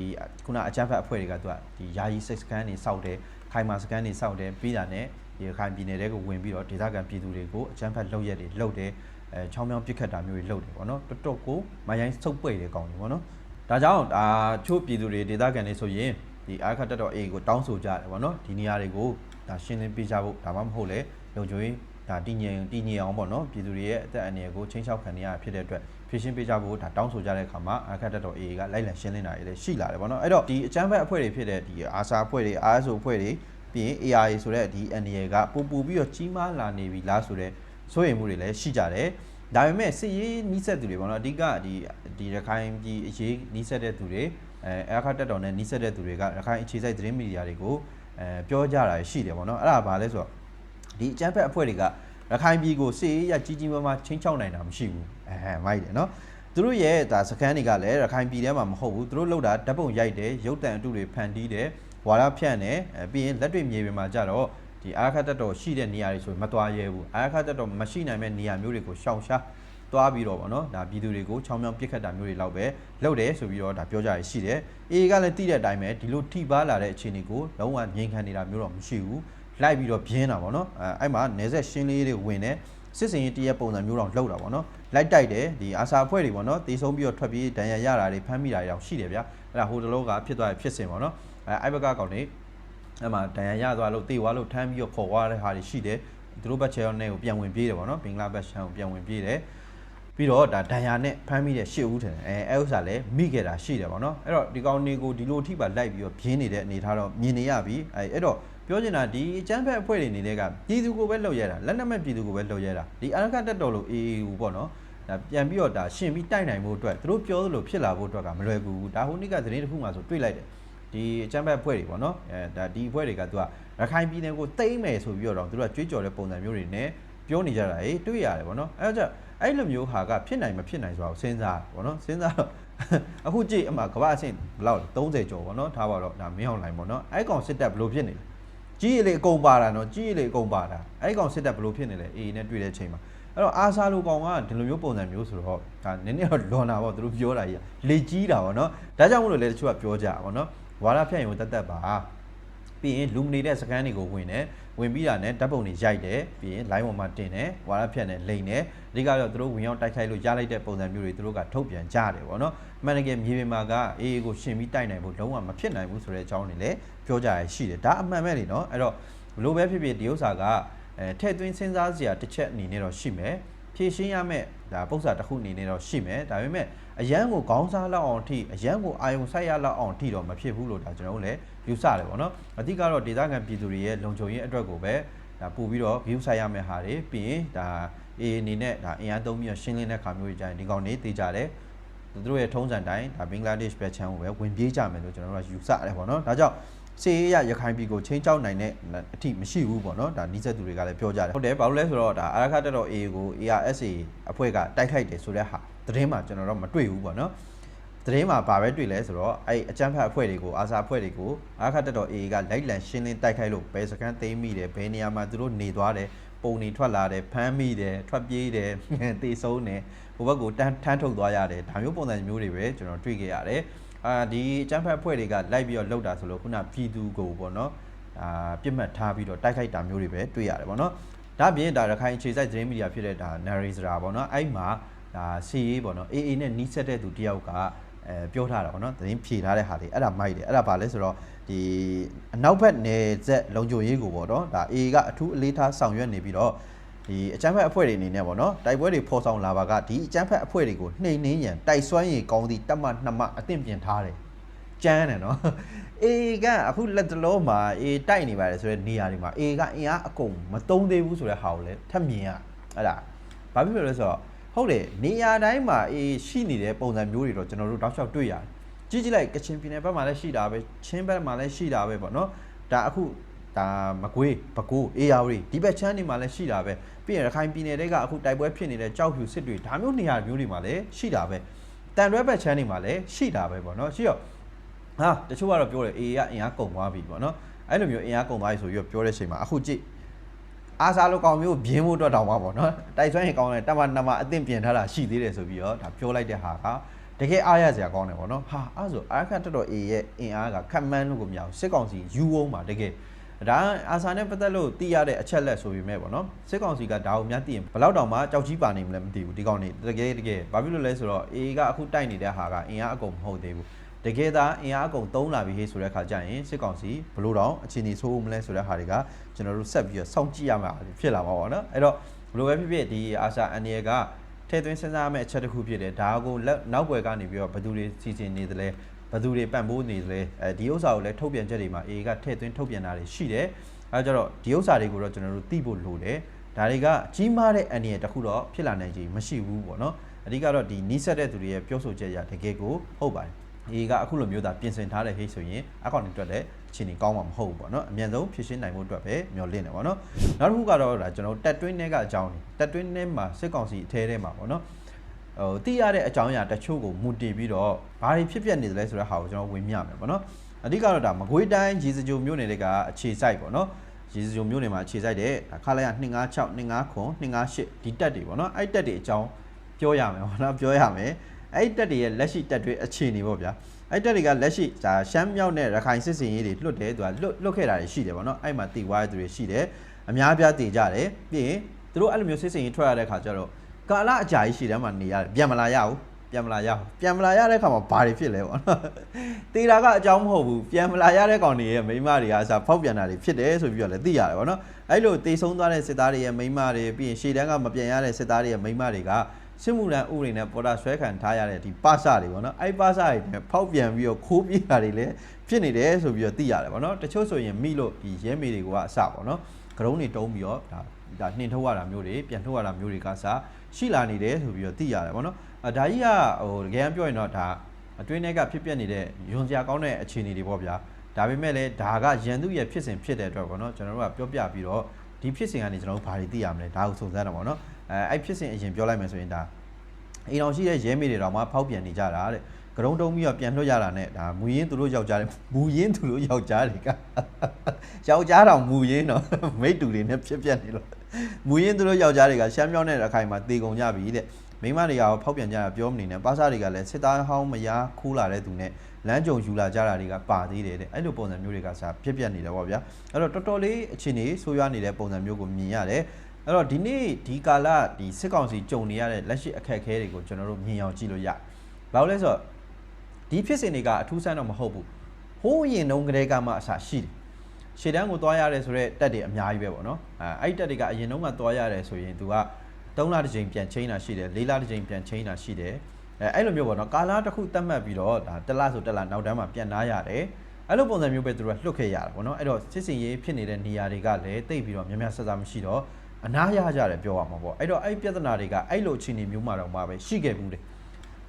ခုနအချမ်းဖတ်အဖွဲ့တွေကသူကဒီယာယီစိတ်စကန်တွေစောက်တယ်ခိုင်မာစကန်တွေစောက်တယ်ပြီးတာနဲ့ဒီရခိုင်ပြည်နယ်တွေကိုဝင်ပြီးတော့ဒေသခံပြည်သူတွေကိုအချမ်းဖတ်လုပ်ရက်တွေလုပ်တယ်အဲချောင်းမြောင်းပြစ်ခတ်တာမျိုးတွေလုပ်တယ်ပေါ့နော်တော်တော်ကိုမယိုင်းစုပ်ပွေတယ်ကောင်းတယ်ပေါ့နော်ဒါကြောင့်ဒါချို့ပြည်သူတွေဒေသခံတွေဆိုရင်ဒီအာခတ်တက်တော် A ကိုတောင်းဆိုကြတယ်ပေါ့နော်ဒီနေရာတွေကိုဒါရှင်းလင်းပြကြဖို့ဒါမှမဟုတ်လေလုံခြုံရေးဒါတည်ငြိမ်တည်ငြိမ်အောင်ပေါ့နော်ပြည်သူတွေရဲ့အသက်အန္တရာယ်ကိုချင်းချောက်ခံနေရဖြစ်တဲ့အတွက် ဖြည့်ရှင်းပေးကြဖို့ဒါတောင်းဆိုကြတဲ့အခါမှာအခက်တက်တော် AA ကလိုက်လံရှင်းလင်းတာတွေလည်းရှိလာတယ်ပေါ့နော်အဲ့တော့ဒီအချမ်းဘက်အဖွဲ့တွေဖြစ်တဲ့ဒီအာစာအဖွဲ့တွေ RSO အဖွဲ့တွေပြီးရင် ARA ဆိုတဲ့ဒီအန္တရာယ်ကပူပူပြီးတော့ကြီးမားလာနေပြီလားဆိုတဲ့စိုးရိမ်မှုတွေလည်းရှိကြတယ်ဒါပေမဲ့စစ်ရေးနီးစက်သူတွေပေါ့နော်အဓိကဒီဒီရခိုင်ပြည်အရေးနီးစက်တဲ့သူတွေအဲအခက်တက်တော်နဲ့နီးစက်တဲ့သူတွေကရခိုင်အခြေစိုက်သတင်းမီဒီယာတွေကိုအဲပြောကြတာရှိတယ်ပေါ့နော်အဲ့ဒါဘာလဲဆိုတော့ဒီအချမ်းဘက်အဖွဲ့တွေကရခိုင်ပြည်ကိုစစ်ရေးရကြီးကြီးမားမားချင်းချောက်နိုင်တာမရှိဘူး အဲမိုက်တယ်နော်သူတို့ရဲ့ဒါစကန်တွေကလည်းရခိုင်ပြည်ထဲမှာမဟုတ်ဘူးသူတို့လောက်တာဓာတ်ပုံရိုက်တယ်ရုပ်တံအတုတွေဖန်တီးတယ်ဝါရဖြန့်တယ်အဲပြီးရင်လက်တွေ့မြေပြင်မှာကြတော့ဒီအာခတ်တက်တော်ရှိတဲ့နေရာတွေဆိုရင်မသွားရဲဘူးအာခတ်တက်တော်မရှိနိုင်မဲ့နေရာမျိုးတွေကိုရှောင်ရှားသွားပြီးတော့ဗောနော်ဒါပြည်သူတွေကိုချောင်းမြောင်းပြစ်ခတ်တာမျိုးတွေလောက်ပဲလုပ်တယ်ဆိုပြီးတော့ဒါပြောကြရရှိတယ်အေကလည်းတိတဲ့အတိုင်းပဲဒီလိုထိပါလာတဲ့အခြေအနေကိုလုံးဝငြိမ်ခံနေတာမျိုးတော့မရှိဘူးလိုက်ပြီးတော့ပြင်းတာဗောနော်အဲအဲ့မှာနေဆက်ရှင်းလေးတွေဝင်တယ် စစ်စင်ရေးတရက်ပုံစံမျိုးတော့လောက်တာဗောနော်လိုက်တိုက်တယ်ဒီအာစာအဖွဲ့တွေဗောနော်တေဆုံးပြီးတော့ထွက်ပြေးဒဏ်ရာရတာတွေဖမ်းမိတာတွေတော့ရှိတယ်ဗျာအဲ့ဒါဟိုတလောကဖြစ်သွားဖြစ်စဉ်ဗောနော်အဲအိုက်ဘက်ကကောင်နေအဲ့မှာဒဏ်ရာရသွားလို့တေသွားလို့ထမ်းပြီးတော့ခေါ်သွားတဲ့ဟာတွေရှိတယ်သူတို့ဘက်ချဲရောနဲ့ကိုပြန်ဝင်ပြေးတယ်ဗောနော်ဘင်္ဂလားဘက်ချမ်းကိုပြန်ဝင်ပြေးတယ်ပြီးတော့ဒါဒဏ်ရာနဲ့ဖမ်းမိတဲ့ရှစ်ဦးထင်တယ်အဲအဲဥစ္စာလည်းမိခဲ့တာရှိတယ်ဗောနော်အဲ့တော့ဒီကောင်တွေကိုဒီလိုအထိပါလိုက်ပြီးတော့ပြင်းနေတဲ့အနေထားတော့မြင်နေရပြီအဲအဲ့တော့ ပြောချင်တာဒီအချမ်းဖက်အဖွဲ့တွေနေတွေကပြည်သူကိုပဲလှုပ်ရတာလက်နက်မဲ့ပြည်သူကိုပဲလှုပ်ရတာဒီအရခတ်တက်တော်လို့အေးအေးဟူပေါ့နော်ဒါပြန်ပြီးတော့ဒါရှင်ပြီးတိုက်နိုင်ဖို့အတွက်သူတို့ပြောသလိုဖြစ်လာဖို့အတွက်ကမလွယ်ကူဘူးဒါဟိုနေ့ကသတင်းတစ်ခုမှဆိုတွေ့လိုက်တယ်ဒီအချမ်းဖက်အဖွဲ့တွေပေါ့နော်အဲဒါဒီအဖွဲ့တွေကသူကရခိုင်ပြည်နယ်ကိုတိမ့်မယ်ဆိုပြီးတော့သူတို့ကကြွေးကြော်တဲ့ပုံစံမျိုးတွေနဲ့ပြောနေကြတာအေးတွေ့ရတယ်ပေါ့နော်အဲဒါကြောင့်အဲ့လိုမျိုးဟာကဖြစ်နိုင်မဖြစ်နိုင်ဆိုတာကိုစဉ်းစားပေါ့နော်စဉ်းစားတော့အခုကြည့်အမှကမ္ဘာအဆင့်ဘယ်လောက်30ကျော်ပေါ့နော်ထားပါတော့ဒါမင်းအောင်လိုင်းပေါ့နော်အဲ့ကောင်စစ်တပ်ဘယ်လိုဖြစ်နေလဲ ကြီးရလေအကုန်ပါတာနော်ကြီးရလေအကုန်ပါတာအဲ့ကောင်စစ်တပ်ဘယ်လိုဖြစ်နေလဲအေးနဲ့တွေ့တဲ့ချိန်မှာအဲ့တော့အာဆာလိုကောင်ကဒီလိုမျိုးပုံစံမျိုးဆိုတော့ဒါနည်းနည်းတော့လွန်တာပေါ့သူတို့ပြောတာကြီးလေကြီးတာပေါ့နော်ဒါကြောင့်မလို့လေတချို့ကပြောကြတာပေါ့နော်ဝါရဖြန့်ရုံတက်တက်ပါ ပြီးရင်လူမနေတဲ့စကန်တွေကိုဝင်တယ်ဝင်ပြီးတာနဲ့ဓာတ်ပုံတွေရိုက်တယ်ပြီးရင် line ပေါ်မှာတင်တယ်ဝါရဖြန့်တယ်လိန်တယ်အဓိကတော့သူတို့ဝင်ရောက်တိုက်ခိုက်လို့ရလိုက်တဲ့ပုံစံမျိုးတွေသူတို့ကထုတ်ပြန်ကြတယ်ပေါ့နော်မှန်တကယ်မြေပြင်မှာကအေးကိုရှင်ပြီးတိုက်နိုင်ဖို့လုံးဝမဖြစ်နိုင်ဘူးဆိုတဲ့အကြောင်းတွေလည်းပြောကြရရှိတယ်ဒါအမှန်ပဲလေနော်အဲ့တော့ဘလို့ပဲဖြစ်ဖြစ်ဒီဥစ္စာကအဲထဲ့သွင်းစဉ်းစားစရာတစ်ချက်အနေနဲ့တော့ရှိမယ်ဖြည့်ရှင်းရမယ့်ဒါပုံစံတစ်ခုအနေနဲ့တော့ရှိမယ်ဒါပေမဲ့အရန်ကိုခေါင်းစားလောက်အောင်ထိအရန်ကိုအာယုံဆိုင်ရလောက်အောင်ထိတော့မဖြစ်ဘူးလို့ဒါကျွန်တော်တို့လည်း ယူဆတယ်ပေါ့နော်အဓိကတော့ဒေသခံပြည်သူတွေရဲ့လုံခြုံရေးအတွက်ကိုပဲဒါပို့ပြီးတော့ view ဆိုင်ရမယ့်ဟာတွေပြီးရင်ဒါအေးအနေနဲ့ဒါအင်အားသုံးပြီးတော့ရှင်းလင်းတဲ့ခါမျိုးတွေကြရင်ဒီကောင်နေသိကြတယ်သူတို့ရဲ့ထုံးစံတိုင်းဒါဘင်္ဂလားဒေ့ရှ်ဘက်ချမ်းကိုပဲဝင်ပြေးကြမယ်လို့ကျွန်တော်တို့ကယူဆတယ်ပေါ့နော်ဒါကြောင့်စေရရခိုင်ပြည်ကိုချင်းချောက်နိုင်တဲ့အထိမရှိဘူးပေါ့နော်ဒါနီးစက်သူတွေကလည်းပြောကြတယ်ဟုတ်တယ်ဘာလို့လဲဆိုတော့ဒါအာရခတက်တော် A ကို ARSA အဖွဲ့ကတိုက်ခိုက်တယ်ဆိုတဲ့ဟာသတင်းမှာကျွန်တော်တို့မတွေ့ဘူးပေါ့နော် သတင်းမှာဗာပဲတွေ့လဲဆိုတော့အဲ့အကြမ်းဖက်အဖွဲ့တွေကိုအာစာအဖွဲ့တွေကိုအာခတ်တက်တော် AA ကလိုက်လံရှင်းလင်းတိုက်ခိုက်လို့ဘယ်စကန်သိမ်းမိတယ်ဘယ်နေရာမှာသူတို့နေသွားတယ်ပုံနေထွက်လာတယ်ဖမ်းမိတယ်ထွက်ပြေးတယ်တေဆုံးတယ်ဟိုဘက်ကိုတန်းထမ်းထုတ်သွားရတယ်ဒါမျိုးပုံစံမျိုးတွေပဲကျွန်တော်တွေ့ခဲ့ရတယ်အာဒီအကြမ်းဖက်အဖွဲ့တွေကလိုက်ပြီးတော့လှုပ်တာဆိုလို့ခုနပြည်သူကိုပေါ့နော်အာပြစ်မှတ်ထားပြီးတော့တိုက်ခိုက်တာမျိုးတွေပဲတွေ့ရတယ်ပေါ့နော်ဒါပြင်ဒါရခိုင်ခြေစိုက်သတင်းမီဒီယာဖြစ်တဲ့ဒါ narrator ပေါ့နော်အဲ့မှာဒါစီရေးပေါ့နော် AA နဲ့နီးစပ်တဲ့သူတယောက်က အဲပြောထားတာပေါ့နော်သတင်းဖြေထားတဲ့ဟာလေးအဲ့ဒါမိုက်တယ်အဲ့ဒါဘာလဲဆိုတော့ဒီအနောက်ဘက်နယ်ဆက်လုံခြုံရေးကိုပေါ့နော်ဒါ AA ကအထူးအလေးထားဆောင်ရွက်နေပြီးတော့ဒီအကြမ်းဖက်အဖွဲ့တွေအနေနဲ့ပေါ့နော်တိုက်ပွဲတွေဖော်ဆောင်လာပါကဒီအကြမ်းဖက်အဖွဲ့တွေကိုနှိမ်နှင်းရန်တိုက်စွမ်းရည်ကောင်းသည့်တက်မနှစ်မအသင့်ပြင်ထားတယ်ကျန်းတယ်နော်အေကအခုလက်တလုံးမှာအေတိုက်နေပါတယ်ဆိုတဲ့နေရာတွေမှာအေကအင်အားအကုန်မတုံးသေးဘူးဆိုတဲ့ဟာကိုလည်းထပ်မြင်ရအဲ့ဒါဘာဖြစ်လို့လဲဆိုတော့ ဟုတ်တယ်နေရာတိုင်းမှာအေရှိနေတဲ့ပုံစံမျိုးတွေတော့ကျွန်တော်တို့တောက်လျှောက်တွေ့ရတယ်ကြည့်ကြည့်လိုက်ကချင်ပြည်နယ်ဘက်မှာလည်းရှိတာပဲချင်းဘက်မှာလည်းရှိတာပဲပေါ့နော်ဒါအခုဒါမကွေးပကူအေယာဝတီဒီဘက်ချမ်းတွေမှာလည်းရှိတာပဲပြီးရင်ရခိုင်ပြည်နယ်တွေကအခုတိုက်ပွဲဖြစ်နေတဲ့ကြောက်ဖြူစစ်တွေဒါမျိုးနေရာမျိုးတွေမှာလည်းရှိတာပဲတန်ရွဲဘက်ချမ်းတွေမှာလည်းရှိတာပဲပေါ့နော်ရှိတော့ဟာတချို့ကတော့ပြောတယ်အေကအင်အားကုန်သွားပြီပေါ့နော်အဲ့လိုမျိုးအင်အားကုန်သွားပြီဆိုပြီးတော့ပြောတဲ့အချိန်မှာအခုကြည့် အားစားလို့ကောင်းမျိုးပြင်းဖို့အတွက်တောင်မှပေါ့နော်တိုက်ဆွမ်းရင်ကောင်းတယ်တမနမအသင့်ပြင်ထားတာရှိသေးတယ်ဆိုပြီးတော့ဒါပြောလိုက်တဲ့ဟာကတကယ်အားရစရာကောင်းတယ်ပေါ့နော်ဟာအဲ့ဆိုအားခတ်တော်တော်အေရဲ့အင်အားကခက်မှန်းလို့ကိုမရဘူးစစ်ကောင်စီယူဝုံးပါတကယ်ဒါအာဆာနဲ့ပတ်သက်လို့သိရတဲ့အချက်လက်ဆိုပေမဲ့ပေါ့နော်စစ်ကောင်စီကဒါကိုများသိရင်ဘယ်လောက်တောင်မှကြောက်ကြီးပါနေမလဲမသိဘူးဒီကောင်နေတကယ်တကယ်ဘာဖြစ်လို့လဲဆိုတော့အေကအခုတိုက်နေတဲ့ဟာကအင်အားအကုန်မဟုတ်သေးဘူး တကယ်သားအင်အားအကုန်သုံးလာပြီဟေးဆိုတဲ့ခါကျရင်စစ်ကောင်စီဘလို့တော့အခြေအနေဆိုးမလဲဆိုတဲ့ဟာတွေကကျွန်တော်တို့ဆက်ပြီးတော့စောင့်ကြည့်ရမှာဖြစ်လာမှာပေါ့နော်အဲ့တော့ဘလို့ပဲဖြစ်ဖြစ်ဒီအာဆာအန်နီကထဲသွင်းစဉ်းစားရမယ့်အချက်တစ်ခုဖြစ်တယ်ဒါကိုနောက်ွယ်ကနေပြီးတော့ဘယ်သူတွေစီစဉ်နေသလဲဘယ်သူတွေပံ့ပိုးနေသလဲအဲဒီဥစ္စာကိုလည်းထုတ်ပြန်ချက်တွေမှာ AA ကထည့်သွင်းထုတ်ပြန်တာတွေရှိတယ်အဲကြတော့ဒီဥစ္စာတွေကိုတော့ကျွန်တော်တို့သိဖို့လိုတယ်ဒါတွေကကြီးမားတဲ့အန်ဒီရဲ့တစ်ခုတော့ဖြစ်လာနိုင်ခြင်းမရှိဘူးပေါ့နော်အဓိကတော့ဒီနီးစက်တဲ့သူတွေရဲ့ပြောဆိုချက်အရတကယ်ကိုဟုတ်ပါတယ် AA ကအခုလိုမျိုးသာပြင်ဆင်ထားတဲ့ဟိတ်ဆိုရင်အကောင့်တွေအတွက်လည်းအခြေအနေကောင်းမှာမဟုတ်ဘူးပေါ့နော်အမြန်ဆုံးဖြည့်ရှင်းနိုင်ဖို့အတွက်ပဲမျှော်လင့်တယ်ပေါ့နော်နောက်တစ်ခုကတော့ဒါကျွန်တော်တက်တွင်းထဲကအကြောင်းတွေတက်တွင်းထဲမှာစစ်ကောင်စီအထဲထဲမှာပေါ့နော်ဟိုသိရတဲ့အကြောင်းအရာတချို့ကိုမူတည်ပြီးတော့ဘာတွေဖြစ်ပျက်နေသလဲဆိုတဲ့ဟာကိုကျွန်တော်ဝင်မြမယ်ပေါ့နော်အဓိကတော့ဒါမကွေးတိုင်းရေစကြိုမြို့နယ်တွေကအခြေစိုက်ပေါ့နော်ရေစကြိုမြို့နယ်မှာအခြေစိုက်တဲ့ခါလိုက်ရ256 259 258ဒီတက်တွေပေါ့နော်အဲ့တက်တွေအကြောင်းပြောရမယ်ပေါ့နော်ပြောရမယ် အဲ့တက်တွေရဲ့လက်ရှိတက်တွေအခြေအနေပေါ့ဗျာအဲ့တက်တွေကလက်ရှိဒါရှမ်းမြောက်နဲ့ရခိုင်စစ်စင်ရေးတွေလွတ်တယ်သူကလွတ်လွတ်ခဲ့တာတွေရှိတယ်ပေါ့နော်အဲ့မှာတီဝါးသူတွေရှိတယ်အများပြားတည်ကြတယ်ပြီးရင်သူတို့အဲ့လိုမျိုးစစ်စင်ရေးထွက်ရတဲ့ခါကျတော့ကာလအကြာကြီးရှိတယ်မှာနေရတယ်ပြန်မလာရဘူးပြန်မလာရဘူးပြန်မလာရတဲ့ခါမှာဘာတွေဖြစ်လဲပေါ့နော်တေတာကအကြောင်းမဟုတ်ဘူးပြန်မလာရတဲ့ကောင်တွေရဲ့မိန်းမတွေကအစားဖောက်ပြန်တာတွေဖြစ်တယ်ဆိုပြီးတော့လည်းသိရတယ်ပေါ့နော်အဲ့လိုတေဆုံးသွားတဲ့စစ်သားတွေရဲ့မိန်းမတွေပြီးရင်ရှေ့တန်းကမပြန်ရတဲ့စစ်သားတွေရဲ့မိန်းမတွေက စစ်မှုထမ်းဥပဒေနဲ့ပေါ်တာဆွဲခံထားရတဲ့ဒီပါစတွေပေါ့နော်အဲ့ပါစတွေနဲ့ဖောက်ပြန်ပြီးတော့ခိုးပြေးတာတွေလည်းဖြစ်နေတယ်ဆိုပြီးတော့သိရတယ်ပေါ့နော်တချို့ဆိုရင်မိလို့ဒီရဲမေတွေကအစပေါ့နော်ကရုံးတွေတုံးပြီးတော့ဒါဒါနှင်ထုတ်ရတာမျိုးတွေပြန်ထုတ်ရတာမျိုးတွေကစရှိလာနေတယ်ဆိုပြီးတော့သိရတယ်ပေါ့နော်အဒါကြီးကဟိုတကယ်ပြောရင်တော့ဒါအတွင်းထဲကဖြစ်ပျက်နေတဲ့ယွန်စရာကောင်းတဲ့အခြေအနေတွေပေါ့ဗျာဒါပေမဲ့လည်းဒါကရန်သူရဲ့ဖြစ်စဉ်ဖြစ်တဲ့အတွက်ပေါ့နော်ကျွန်တော်တို့ကပြောပြပြီးတော့ဒီဖြစ်စဉ်ကနေကျွန်တော်တို့ဘာတွေသိရမလဲဒါကိုစုံစမ်းတာပေါ့နော် အဲအဲ့ဖြစ်စဉ်အရင်ပြောလိုက်မယ်ဆိုရင်ဒါအိမ်တော်ရှိတဲ့ရဲမေတွေတော့မှဖောက်ပြန်နေကြတာတဲ့ကရုံတုံးပြီးတော့ပြန်လွှတ်ရတာနဲ့ဒါမူရင်းသူတို့ယောက်ျားတွေမူရင်းသူတို့ယောက်ျားတွေကယောက်ျားတော်မူရင်းတော့မိတ်တူတွေနဲ့ဖြစ်ပြက်နေလို့မူရင်းသူတို့ယောက်ျားတွေကရှမ်းမြောင်းနဲ့ရခိုင်မှာတေကုန်ကြပြီတဲ့မိန်းမတွေကဖောက်ပြန်ကြတာပြောမနေနဲ့ပါစာတွေကလည်းစစ်သားဟောင်းမယားခိုးလာတဲ့သူနဲ့လမ်းကြုံယူလာကြတာတွေကပါသေးတယ်တဲ့အဲ့လိုပုံစံမျိုးတွေကစားဖြစ်ပြက်နေတယ်ပေါ့ဗျာအဲ့တော့တော်တော်လေးအခြေအနေဆိုးရွားနေတဲ့ပုံစံမျိုးကိုမြင်ရတယ် အဲ့တော့ဒီနေ့ဒီကာလဒီစစ်ကောင်စီကြုံနေရတဲ့လက်ရှိအခက်အခဲတွေကိုကျွန်တော်တို့မြင်အောင်ကြည့်လို့ရဘာလို့လဲဆိုတော့ဒီဖြစ်စဉ်တွေကအထူးဆန်းတော့မဟုတ်ဘူးဟိုးရင်တုန်းကတည်းကမှအစားရှိတယ်ရှေ့တန်းကိုသွားရတယ်ဆိုတော့တက်တွေအများကြီးပဲပေါ့နော်အဲအဲ့တက်တွေကအရင်တုန်းကသွားရတယ်ဆိုရင်သူက3လတစ်ချိန်ပြန်ချိန်တာရှိတယ်4လတစ်ချိန်ပြန်ချိန်တာရှိတယ်အဲအဲ့လိုမျိုးပေါ့နော်ကာလာတစ်ခုတတ်မှတ်ပြီးတော့ဒါတစ်လဆိုတစ်လနောက်တန်းမှာပြန်နားရတယ်အဲ့လိုပုံစံမျိုးပဲသူတို့ကလွတ်ခဲ့ရတာပေါ့နော်အဲ့တော့စစ်စင်ရေးဖြစ်နေတဲ့နေရာတွေကလည်းတိတ်ပြီးတော့များများဆက်စားမရှိတော့ အနားရကြတယ်ပြောရမှာပေါ့အဲ့တော့အဲ့ပြဿနာတွေကအဲ့လိုအခြေအနေမျိုးမှာတော့မှပဲရှိခဲ့ဘူးတယ်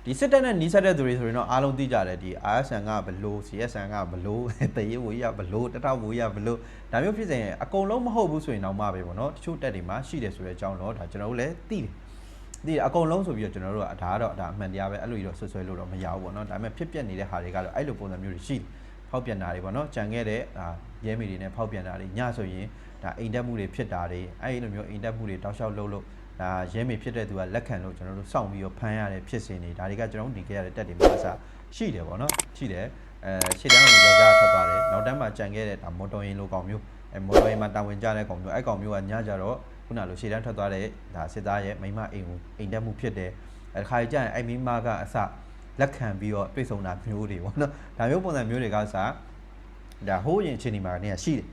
ဒီစစ်တပ်နဲ့နီးစပ်တဲ့သူတွေဆိုရင်တော့အားလုံးသိကြတယ်ဒီ RSN ကဘလို့ CSN ကဘလို့တရေဝေးရဘလို့တထောက်ဝေးရဘလို့ဒါမျိုးဖြစ်စဉ်အကုန်လုံးမဟုတ်ဘူးဆိုရင်တော့မှပဲပေါ့နော်တချို့တက်တွေမှာရှိတယ်ဆိုတဲ့အကြောင်းတော့ဒါကျွန်တော်တို့လည်းသိတယ်ဒီအကုန်လုံးဆိုပြီးတော့ကျွန်တော်တို့ကဒါကတော့ဒါအမှန်တရားပဲအဲ့လိုကြီးတော့ဆွဆွဲလို့တော့မရဘူးပေါ့နော်ဒါပေမဲ့ဖြစ်ပျက်နေတဲ့ဟာတွေကတော့အဲ့လိုပုံစံမျိုးတွေရှိတယ်ဖောက်ပြန်တာတွေပေါ့နော်ကြံခဲ့တဲ့ဒါ ရဲမီတွေနဲ့ဖောက်ပြန်တာတွေညဆိုရင်ဒါအိမ်တက်မှုတွေဖြစ်တာတွေအဲ့လိုမျိုးအိမ်တက်မှုတွေတောက်လျှောက်လုပ်လို့ဒါရဲမေဖြစ်တဲ့သူကလက်ခံလို့ကျွန်တော်တို့စောင့်ပြီးတော့ဖမ်းရတဲ့ဖြစ်စဉ်တွေဒါတွေကကျွန်တော်တို့နေခဲ့ရတဲ့တက်တွေမှာအစားရှိတယ်ပေါ့နော်ရှိတယ်အဲရှေ့တန်းကိုယောက်ျားထွက်သွားတယ်နောက်တန်းမှာကြံခဲ့တဲ့ဒါမော်တော်ယာဉ်လိုကောင်မျိုးအဲမော်တော်ယာဉ်မှာတာဝန်ကျတဲ့ကောင်မျိုးအဲ့ကောင်မျိုးကညကြတော့ခုနလိုရှေ့တန်းထွက်သွားတဲ့ဒါစစ်သားရဲ့မိမအိမ်ကိုအိမ်တက်မှုဖြစ်တယ်အဲခါကြရင်အဲ့မိမကအစလက်ခံပြီးတော့တွေ့ဆုံတာမျိုးတွေပေါ့နော်ဒါမျိုးပုံစံမျိုးတွေကစ ဒါဟိုးရင်အချိန်ဒီမှာနေရှိတယ်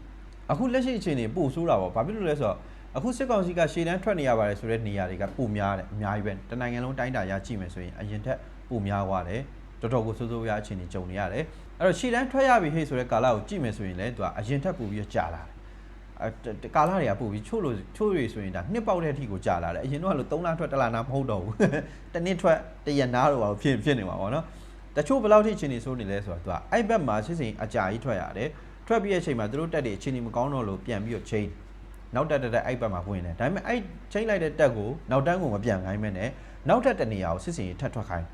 အခုလက်ရှိအချိန်တွေပို့ဆိုးတာပေါ့ဘာဖြစ်လို့လဲဆိုတော့အခုစစ်ကောင်စီကရှေ့တန်းထွက်နေရပါတယ်ဆိုတဲ့နေရာတွေကပုံများတယ်အများကြီးပဲတနိုင်ငံလုံးတိုင်းတာရကြည့်မယ်ဆိုရင်အရင်ထက်ပုံများသွားတယ်တော်တော်ကိုစိုးစိုးရအခြေအနေကြုံနေရတယ်အဲ့တော့ရှေ့တန်းထွက်ရပြီဟေ့ဆိုတဲ့ကာလကိုကြည့်မယ်ဆိုရင်လည်းသူကအရင်ထက်ပိုပြီးကြာလာတယ်အဲကာလတွေကပို့ပြီးချို့လို့ချို့တွေဆိုရင်ဒါနှစ်ပေါက်တဲ့အထိကိုကြာလာတယ်အရင်တော့လို့3လထွက်တစ်လနာမဟုတ်တော့ဘူးတနစ်ထွက်တရနာတော့ဘာဖြစ်ဖြစ်နေမှာပေါ့နော် တချို့ဘယ်လောက်ထိအခြေအနေဆိုးနေလဲဆိုတော့သူကအဲ့ဘက်မှာစစ်စင်အကြာကြီးထွက်ရတယ်ထွက်ပြီးတဲ့အချိန်မှာသူတို့တက်တွေအခြေအနေမကောင်းတော့လို့ပြန်ပြီးတော့ချိန်နောက်တက်တက်အဲ့ဘက်မှာဝင်တယ်ဒါပေမဲ့အဲ့ချိန်လိုက်တဲ့တက်ကိုနောက်တန်းကိုမပြန်ခိုင်းမဲနဲ့နောက်ထပ်တနေရာကိုစစ်စင်ထပ်ထွက်ခိုင်း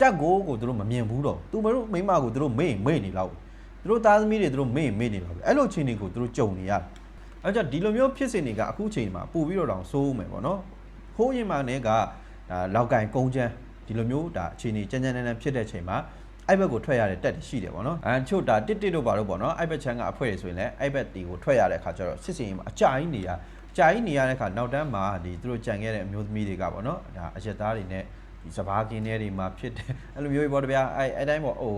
တက်ကိုကိုသူတို့မမြင်ဘူးတော့သူတို့မိမကိုသူတို့မေ့မေ့နေလောက်သူတို့သားသမီးတွေသူတို့မေ့မေ့နေလောက်အဲ့လိုအခြေအနေကိုသူတို့ကြုံနေရတယ်အဲကြောင့်ဒီလိုမျိုးဖြစ်စဉ်တွေကအခုချိန်မှာပို့ပြီးတော့တောင်စိုးဦးမယ်ပေါ့နော်ဟိုးရင်မှာနဲ့ကဒါလောက်ကင်ကုန်းချမ်း ဒီလိုမျိုးဒါအခြေအနေကြမ်းကြမ်းတမ်းတမ်းဖြစ်တဲ့ချိန်မှာအဲ့ဘက်ကိုထွက်ရတဲ့တက်ရှိတယ်ပေါ့နော်အဲချို့ဒါတစ်တစ်တို့ပါတော့ပေါ့နော်အဲ့ဘက်ချမ်းကအဖွဲတွေဆိုရင်လည်းအဲ့ဘက်တီကိုထွက်ရတဲ့အခါကျတော့စစ်စင်မှာအကြိုင်းနေရကြာကြီးနေရတဲ့အခါနောက်တန်းမှာဒီသူတို့ကြံခဲ့တဲ့အမျိုးသမီးတွေကပေါ့နော်ဒါအရက်သားတွေနဲ့ဒီစဘာကင်းတွေမှာဖြစ်တယ်အဲ့လိုမျိုးပေါ့တဗျာအဲ့အဲ့တိုင်းပေါ့ဟို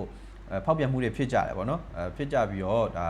ဖောက်ပြန်မှုတွေဖြစ်ကြတယ်ပေါ့နော်အဲဖြစ်ကြပြီးတော့ဒါ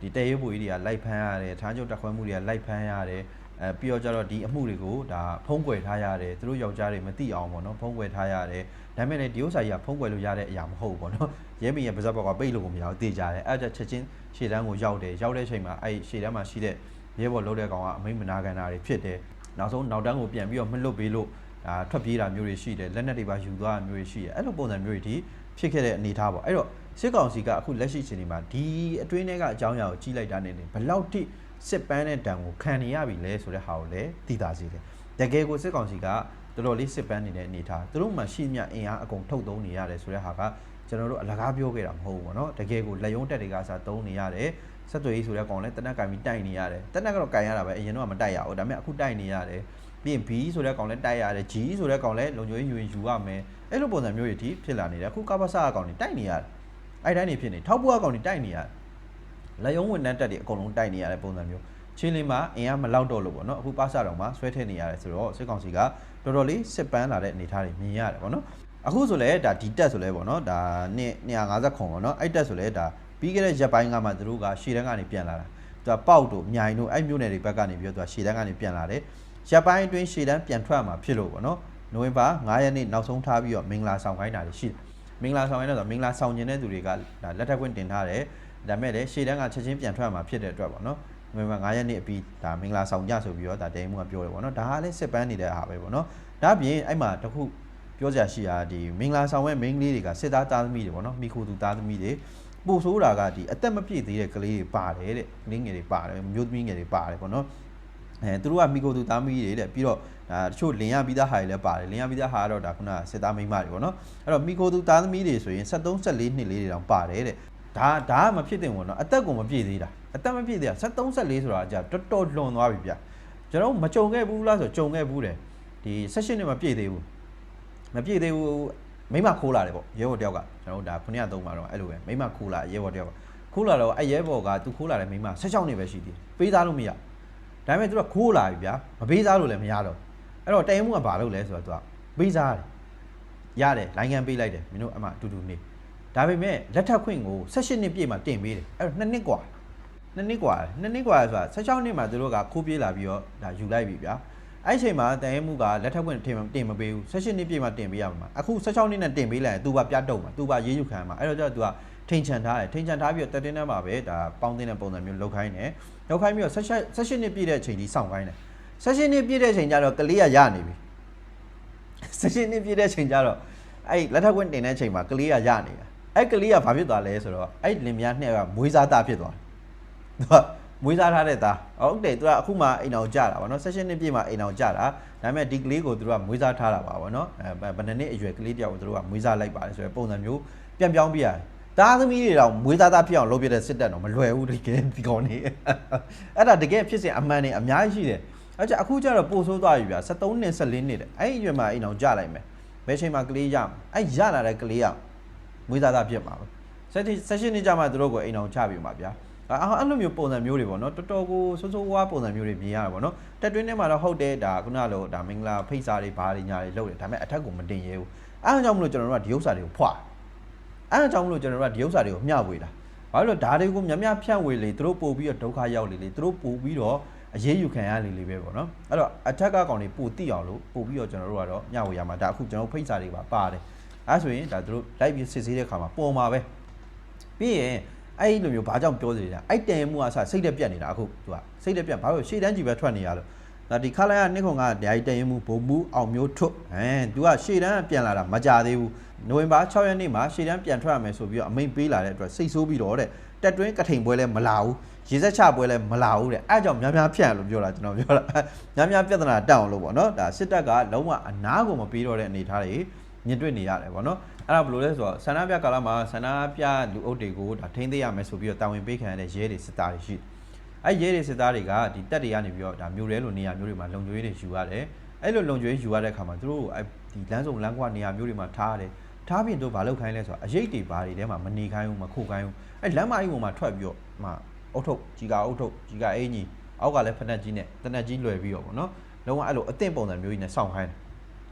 ဒီတဲရဲဘူကြီးတွေကလိုက်ဖမ်းရတယ်ထားချုပ်တက်ခွဲမှုတွေကလိုက်ဖမ်းရတယ် အဲပြီးတော့ကျတော့ဒီအမှုတွေကိုဒါဖုံးကွယ်ထားရတယ်သူတို့ယောက်ျားတွေမသိအောင်ပေါ့နော်ဖုံးကွယ်ထားရတယ်ဒါပေမဲ့လည်းဒီဥစ္စာကြီးကဖုံးကွယ်လို့ရတဲ့အရာမဟုတ်ဘူးပေါ့နော်ရဲမင်းရဲ့ပါဇက်ဘောက်ကပိတ်လို့ကိုမရဘူးတေးကြတယ်အဲ့ဒါချက်ချင်းရှေ့တန်းကိုရောက်တယ်ရောက်တဲ့အချိန်မှာအဲ့ရှေ့တန်းမှာရှိတဲ့ရဲဘော်လုံးတဲ့ကောင်ကအမိမနာကန်တာတွေဖြစ်တယ်နောက်ဆုံးနောက်တန်းကိုပြန်ပြီးတော့မလွတ်ပေးလို့ဒါထွက်ပြေးတာမျိုးတွေရှိတယ်လက်နက်တွေပါယူသွားတာမျိုးတွေရှိတယ်အဲ့လိုပုံစံမျိုးတွေဒီဖြစ်ခဲ့တဲ့အနေအထားပေါ့အဲ့တော့စစ်ကောင်စီကအခုလက်ရှိချိန်ဒီမှာဒီအတွင်းထဲကအကြောင်းအရာကိုကြီးလိုက်တာနေနေဘယ်လောက်ထိ စစ်ပန်းတဲ့တံကိုခံနေရပြီလဲဆိုတဲ့ဟာကိုလည်းသိတာစီတယ်တကယ်ကိုစစ်ကောင်စီကတော်တော်လေးစစ်ပန်းနေတဲ့အနေအထားသူတို့မှရှိမြအင်အားအကုန်ထုတ်သုံးနေရတယ်ဆိုတဲ့ဟာကကျွန်တော်တို့အလကားပြောခဲ့တာမဟုတ်ဘူးပေါ့နော်တကယ်ကိုလက်ယုံတက်တွေကစားသုံးနေရတယ်ဆက်သွယ်ရေးဆိုတဲ့ကောင်လည်းတနက်ကင်ပြီးတိုက်နေရတယ်တနက်ကတော့ကင်ရတာပဲအရင်တော့မတိုက်ရဘူးဒါပေမဲ့အခုတိုက်နေရတယ်ပြီးရင် B ဆိုတဲ့ကောင်လည်းတိုက်ရတယ် G ဆိုတဲ့ကောင်လည်းလုံခြုံရေးယူရင်ယူရမယ်အဲ့လိုပုံစံမျိုးတွေဒီဖြစ်လာနေတယ်အခုကပ္ပစအကောင်တွေတိုက်နေရတယ်အဲ့တိုင်းနေဖြစ်နေထောက်ပူအကောင်တွေတိုက်နေရတယ် လက်ယုံဝန်တန်းတက်တွေအကုန်လုံးတိုက်နေရတဲ့ပုံစံမျိုးချင်းလင်းမှာအင်အားမလောက်တော့လို့ပေါ့နော်အခုပါစာတော်မှာဆွဲထည့်နေရတယ်ဆိုတော့စစ်ကောင်စီကတော်တော်လေးစစ်ပန်းလာတဲ့အနေအထားတွေမြင်ရတယ်ပေါ့နော်အခုဆိုလဲဒါဒီတက်ဆိုလဲပေါ့နော်ဒါနှစ်250ခုပေါ့နော်အဲ့တက်ဆိုလဲဒါပြီးခဲ့တဲ့ရက်ပိုင်းကမှသူတို့ကရှေ့တန်းကနေပြန်လာတာသူကပေါက်တို့မြိုင်တို့အဲ့မြို့နယ်တွေဘက်ကနေပြီးတော့သူကရှေ့တန်းကနေပြန်လာတယ်ရက်ပိုင်းအတွင်းရှေ့တန်းပြန်ထွက်မှာဖြစ်လို့ပေါ့နော်နိုဝင်ဘာ9ရက်နေ့နောက်ဆုံးထားပြီးတော့မင်္ဂလာဆောင်ခိုင်းတာတွေရှိတယ်မင်္ဂလာဆောင်ရင်တော့မင်္ဂလာဆောင်ခြင်းတဲ့သူတွေကဒါလက်ထပ်ခွင့်တင်ထားတယ် ဒါမဲ့လည်းရှေ့တန်းကချက်ချင်းပြန်ထွက်မှာဖြစ်တဲ့အတွက်ပေါ့နော်နိုဝင်ဘာ9ရက်နေ့အပြီးဒါမင်္ဂလာဆောင်ကြဆိုပြီးတော့ဒါတဲမှုကပြောတယ်ပေါ့နော်ဒါကလည်းစစ်ပန်းနေတဲ့အားပဲပေါ့နော်ဒါပြင်အဲ့မှာတခုပြောကြရှိတာဒီမင်္ဂလာဆောင်ရဲ့ main လေးတွေကစစ်သားသားသမီးတွေပေါ့နော်မိခိုသူသားသမီးတွေပို့ဆိုးတာကဒီအသက်မပြည့်သေးတဲ့ကလေးတွေပါတယ်တဲ့ကလေးငယ်တွေပါတယ်မျိုးသမီးငယ်တွေပါတယ်ပေါ့နော်အဲသူတို့ကမိခိုသူသားသမီးတွေတဲ့ပြီးတော့ဒါတချို့လင်ရပြီးသားဟာတွေလည်းပါတယ်လင်ရပြီးသားဟာကတော့ဒါခုနစစ်သားမိန်းမတွေပေါ့နော်အဲ့တော့မိခိုသူသားသမီးတွေဆိုရင်73 74နှစ်လေးတွေတောင်ပါတယ်တဲ့ ဒါဒါကမဖြစ်တင်ဘူးနော်အသက်ကိုမပြည့်သေးတာအသက်မပြည့်သေးတာ73 74ဆိုတာကြာတော်တော်လွန်သွားပြီဗျကျွန်တော်မကြုံခဲ့ဘူးလားဆိုကြုံခဲ့ဘူးတယ်ဒီ16နှစ်မပြည့်သေးဘူးမပြည့်သေးဘူးမိမခိုးလာတယ်ပေါ့ရဲဘော်တယောက်ကကျွန်တော်တို့ဒါခုနှစ်သုံးပါတော့အဲ့လိုပဲမိမခိုးလာရဲဘော်တယောက်ကခိုးလာတော့အဲ့ရဲဘော်ကသူခိုးလာတဲ့မိမ16နှစ်ပဲရှိသေးတယ်ပေးသားလို့မရဒါပေမဲ့သူကခိုးလာပြီဗျာမပေးသားလို့လည်းမရတော့အဲ့တော့တိုင်မှုကဘာလုပ်လဲဆိုတော့သူကပေးစားတယ်ရတယ်လိုင်းကန်ပေးလိုက်တယ်မင်းတို့အမှအတူတူနေ ဒါပေမဲ့လက်ထပ်ခွင့်ကို16နှစ်ပြည့်မှတင်ပေးတယ်အဲ့တော့2နှစ်กว่า2နှစ်กว่า2နှစ်กว่าဆိုတာ16နှစ်မှသူတို့ကခိုးပြေးလာပြီးတော့ဒါယူလိုက်ပြီဗျာအဲ့အချိန်မှာတန်ရဲမှုကလက်ထပ်ခွင့်တင်တင်မပေးဘူး16နှစ်ပြည့်မှတင်ပေးရမှာအခု16နှစ်နဲ့တင်ပေးလိုက်ရင် तू ပါပြတ်တော့မှာ तू ပါရေးယူခံမှာအဲ့တော့ကျတော့ तू ကထိန်ချန်ထားတယ်ထိန်ချန်ထားပြီးတော့တက်တင်းထဲမှာပဲဒါပေါင်းတင်တဲ့ပုံစံမျိုးလောက်ခိုင်းတယ်လောက်ခိုင်းပြီးတော့16 16နှစ်ပြည့်တဲ့အချိန်ကြီးစောင့်ခိုင်းတယ်16နှစ်ပြည့်တဲ့အချိန်ကျတော့ကလေးကရနေပြီ16နှစ်ပြည့်တဲ့အချိန်ကျတော့အဲ့လက်ထပ်ခွင့်တင်တဲ့အချိန်မှာကလေးကရနေတာ အဲ့ကလေးကဘာဖြစ်သွားလဲဆိုတော့အဲ့လင်မယားနှစ်ယောက်ကမွေးစားသားဖြစ်သွားတယ်သူကမွေးစားထားတဲ့သားဟုတ်တယ်သူကအခုမှအိမ်အောင်ကြတာဗောနော်16နှစ်ပြည့်မှအိမ်အောင်ကြတာဒါပေမဲ့ဒီကလေးကိုသူတို့ကမွေးစားထားတာပါဗောနော်အဲဘယ်နှစ်နှစ်အရွယ်ကလေးတယောက်ကိုသူတို့ကမွေးစားလိုက်ပါတယ်ဆိုတဲ့ပုံစံမျိုးပြန်ပြောင်းပြရတယ်သားသမီးတွေတော့မွေးသားသားဖြစ်အောင်လုပ်ပြတဲ့စစ်တပ်တော့မလွယ်ဘူးတကယ်ဒီကောင်နေအဲ့ဒါတကယ်ဖြစ်စဉ်အမှန်နေအများကြီးရှိတယ်အဲ့ကြအခုကျတော့ပို့ဆိုးသွားပြီဗျာ73နှစ်14နှစ်တဲ့အဲ့ဒီအရွယ်မှာအိမ်အောင်ကြလိုက်မယ်ဘယ်ချိန်မှာကလေးရမအဲ့ရလာတဲ့ကလေးက မွေးသားသားဖြစ်မှာပဲဆက်ရှင်နေကြမှာသူတို့ကိုအိမ်အောင်ချပြီမှာဗျာအဲ့အဲ့လိုမျိုးပုံစံမျိုးတွေပေါ့နော်တော်တော်ကိုစိုးစိုးဝါးပုံစံမျိုးတွေမြင်ရတာပေါ့နော်တက်တွင်းထဲမှာတော့ဟုတ်တယ်ဒါခုနလိုဒါမင်္ဂလာဖိတ်စာတွေဘာတွေညာတွေလုပ်တယ်ဒါပေမဲ့အထက်ကိုမတင်ရဲဘူးအဲ့ဒါကြောင့်မလို့ကျွန်တော်တို့ကဒီဥစ္စာတွေကိုဖွာအဲ့ဒါကြောင့်မလို့ကျွန်တော်တို့ကဒီဥစ္စာတွေကိုမျှဝေတာဘာလို့လဲဒါတွေကိုများများဖြန့်ဝေလေသူတို့ပို့ပြီးတော့ဒုက္ခရောက်လေလေသူတို့ပို့ပြီးတော့အရေးယူခံရလေလေပဲပေါ့နော်အဲ့တော့အထက်ကကောင်တွေပိုတိအောင်လို့ပို့ပြီးတော့ကျွန်တော်တို့ကတော့ညဝေရမှာဒါအခုကျွန်တော်ဖိတ်စာတွေပါပါတယ် အဲဆိုရင်ဒါတို့ live ပြီးစစ်ဆေးတဲ့ခါမှာပေါ်မှာပဲပြီးရင်အဲ့ဒီလိုမျိုးဘာကြောင့်ပြောနေလဲအဲ့တန်မှုအဆစိတ်တက်ပြက်နေတာအခုသူကစိတ်တက်ပြက်ဘာလို့ရှေ့တန်းကြည့်ပဲထွက်နေရလို့ဒါဒီခလာရနှစ်ခွန်ကဓာတ်တန်ရင်မှုဘုံမှုအောင်မျိုးထွတ်အဲသူကရှေ့တန်းပြန်လာတာမကြသေးဘူးနိုဝင်ဘာ6ရက်နေ့မှာရှေ့တန်းပြန်ထွက်ရမယ်ဆိုပြီးတော့အမိန့်ပေးလာတဲ့အတွက်စိတ်ဆိုးပြီးတော့တဲ့တက်တွင်းကထိန်ပွဲလဲမလာဘူးရေစက်ချပွဲလဲမလာဘူးတဲ့အဲကြောင့်များများဖြန့်လို့ပြောတာကျွန်တော်ပြောတာများများပြဿနာတက်အောင်လို့ပေါ့နော်ဒါစစ်တပ်ကလုံးဝအနာကိုမပေးတော့တဲ့အနေအထားတွေ မြင်တွေ့နေရတယ်ပေါ့နော်အဲ့ဒါဘယ်လိုလဲဆိုတော့ဆန္ဒပြကာလမှာဆန္ဒပြလူအုပ်တွေကိုဒါထိန်းသိမ်းရမယ်ဆိုပြီးတော့တာဝန်ပေးခံရတဲ့ရဲတွေစစ်သားတွေရှိတယ်အဲ့ရဲတွေစစ်သားတွေကဒီတက်တွေကနေပြီးတော့ဒါမျိုးရဲလိုနေရာမျိုးတွေမှာလုံခြုံရေးတွေယူရတယ်အဲ့လိုလုံခြုံရေးယူရတဲ့အခါမှာသူတို့အဲ့ဒီလမ်းစုံလမ်းကွာနေရာမျိုးတွေမှာထားရတယ်ထားပြီးတော့ဘာလုပ်ခိုင်းလဲဆိုတော့အရေးတွေဘာတွေထဲမှာမနေခိုင်းဘူးမခုတ်ခိုင်းဘူးအဲ့လမ်းမကြီးပေါ်မှာထွက်ပြီးတော့မှအုတ်ထုတ်ကြီးကအုတ်ထုတ်ကြီးကအင်ကြီးအောက်ကလည်းဖက်နှက်ကြီးနဲ့တနက်ကြီးလွယ်ပြီးတော့ဗောနော်လုံးဝအဲ့လိုအသင့်ပုံစံမျိုးကြီးနဲ့စောင့်ခိုင်းတယ်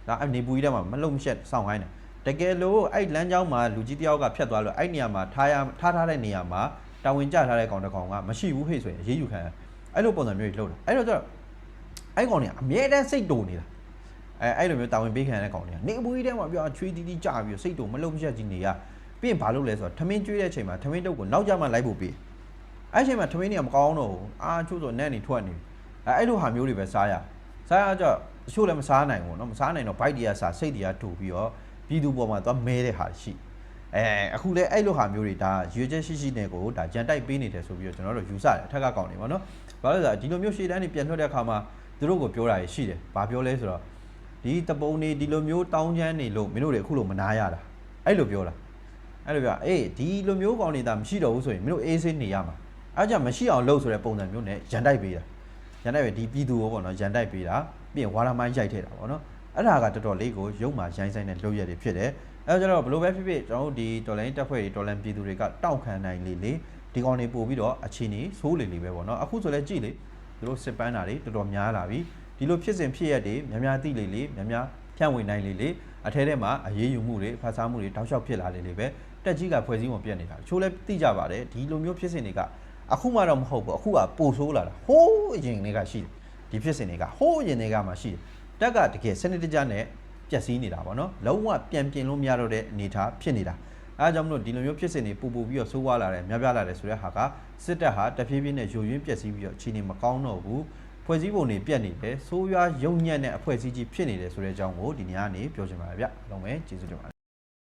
ဒါအနေပူကြီးထဲမှာမလုံမရှက်စောင့်ခိုင်းတယ်တကယ်လို့အဲ့လမ်းကြောင်းမှာလူကြီးတယောက်ကဖြတ်သွားလို့အဲ့နေရာမှာထားရထားထားတဲ့နေရာမှာတာဝန်ကျထားတဲ့ကောင်တစ်ကောင်ကမရှိဘူးဟဲ့ဆိုရင်ရေးယူခံရအဲ့လိုပုံစံမျိုးကြီးလှုပ်တာအဲ့တော့ကျတော့အဲ့ကောင်တွေကအမြဲတမ်းစိတ်တူနေတာအဲအဲ့လိုမျိုးတာဝန်ပေးခံရတဲ့ကောင်တွေကနေအပူကြီးထဲမှာပြောချွေးတီးတီးကြပြီးတော့စိတ်တုံမလုံမချက်ကြီးနေရပြီးရင်ဘာလုပ်လဲဆိုတော့ထမင်းကျွေးတဲ့အချိန်မှာထမင်းတုပ်ကိုနောက်ကျမှလိုက်ဖို့ပေးအဲ့အချိန်မှာထမင်းတွေကမကောင်းတော့ဘူးအာချို့ဆိုနဲ့နေထွက်နေအဲအဲ့လိုဟာမျိုးတွေပဲစားရစားရကြတ ချို့လည်းမစားနိုင်ဘူးเนาะမစားနိုင်တော့ဘိုက်တွေကစားစိတ်တွေကတူပြီးတော့ပြည်သူပေါ်မှာသွားမဲတဲ့ဟာရှိအဲအခုလည်းအဲ့လိုဟာမျိုးတွေဒါရွေချက်ရှိရှိနဲ့ကိုဒါကြံတိုက်ပေးနေတယ်ဆိုပြီးတော့ကျွန်တော်တို့ယူဆတယ်အထက်ကကောင်တွေပေါ့နော်ဘာလို့လဲဆိုတော့ဒီလိုမျိုးရှေ့တန်းတွေပြန်ထွက်တဲ့အခါမှာသူတို့ကိုပြောတာရှိတယ်ဘာပြောလဲဆိုတော့ ဒီတပုံနေဒီလိုမျိုးတောင်းချမ်းနေလို့မင်းတို့တွေအခုလိုမနာရတာအဲ့လိုပြောတာအဲ့လိုပြောအေးဒီလိုမျိုးကောင်းနေတာမရှိတော့ဘူးဆိုရင်မင်းတို့အေးဆေးနေရမှာအဲ့ကြောင့်မရှိအောင်လုပ်ဆိုတဲ့ပုံစံမျိုးနဲ့ရန်တိုက်ပေးတာရန်တိုက်ပေးဒီပြည်သူရောပေါ့နော်ရန်တိုက်ပေးတာ ပြီးရင်ဝါရမိုင်းရိုက်ထည့်တာပေါ့နော်အဲ့ဒါကတော်တော်လေးကိုရုပ်မာရိုင်းဆိုင်တဲ့လုပ်ရက်တွေဖြစ်တယ်အဲ့တော့ဘယ်လိုပဲဖြစ်ဖြစ်ကျွန်တော်တို့ဒီတော်လိုင်းတက်ဖွဲ့တွေတော်လိုင်းပြည်သူတွေကတောက်ခံနိုင်လေလေဒီကောင်တွေပို့ပြီးတော့အခြေအနေဆိုးလေလေပဲပေါ့နော်အခုဆိုလဲကြည့်လေသူတို့စစ်ပန်းတာတွေတော်တော်များလာပြီဒီလိုဖြစ်စဉ်ဖြစ်ရက်တွေများများသိလေလေများများဖြန့်ဝေနိုင်လေလေအထဲထဲမှာအရေးယူမှုတွေဖတ်စားမှုတွေတောက်လျှောက်ဖြစ်လာလေလေပဲတက်ကြီးကဖွဲ့စည်းပုံပြက်နေတာတချို့လည်းသိကြပါတယ်ဒီလိုမျိုးဖြစ်စဉ်တွေကအခုမှတော့မဟုတ်ဘူးအခုကပိုဆိုးလာတာဟိုးအရင်တွေကရှိတယ် ဒီဖြစ်စဉ်တွေကဟိုးအရင်တွေကမှရှိတယ်တက်ကတကယ်စနစ်တကျနဲ့ပျက်စီးနေတာပေါ့နော်လုံးဝပြန်ပြင်လို့မရတော့တဲ့အနေအထားဖြစ်နေတာအဲဒါကြောင့်မလို့ဒီလိုမျိုးဖြစ်စဉ်တွေပူပူပြီးတော့ဆိုးဝါးလာတယ်များပြားလာတယ်ဆိုတဲ့ဟာကစစ်တပ်ဟာတဖြည်းဖြည်းနဲ့ယိုယွင်းပျက်စီးပြီးတော့အခြေအနေမကောင်းတော့ဘူးဖွဲ့စည်းပုံတွေပြက်နေတယ်ဆိုးရွားယုံညံ့တဲ့အဖွဲ့အစည်းကြီးဖြစ်နေတယ်ဆိုတဲ့အကြောင်းကိုဒီညကနေပြောချင်ပါတယ်ဗျအားလုံးပဲကျေးဇူးတင်ပါတယ်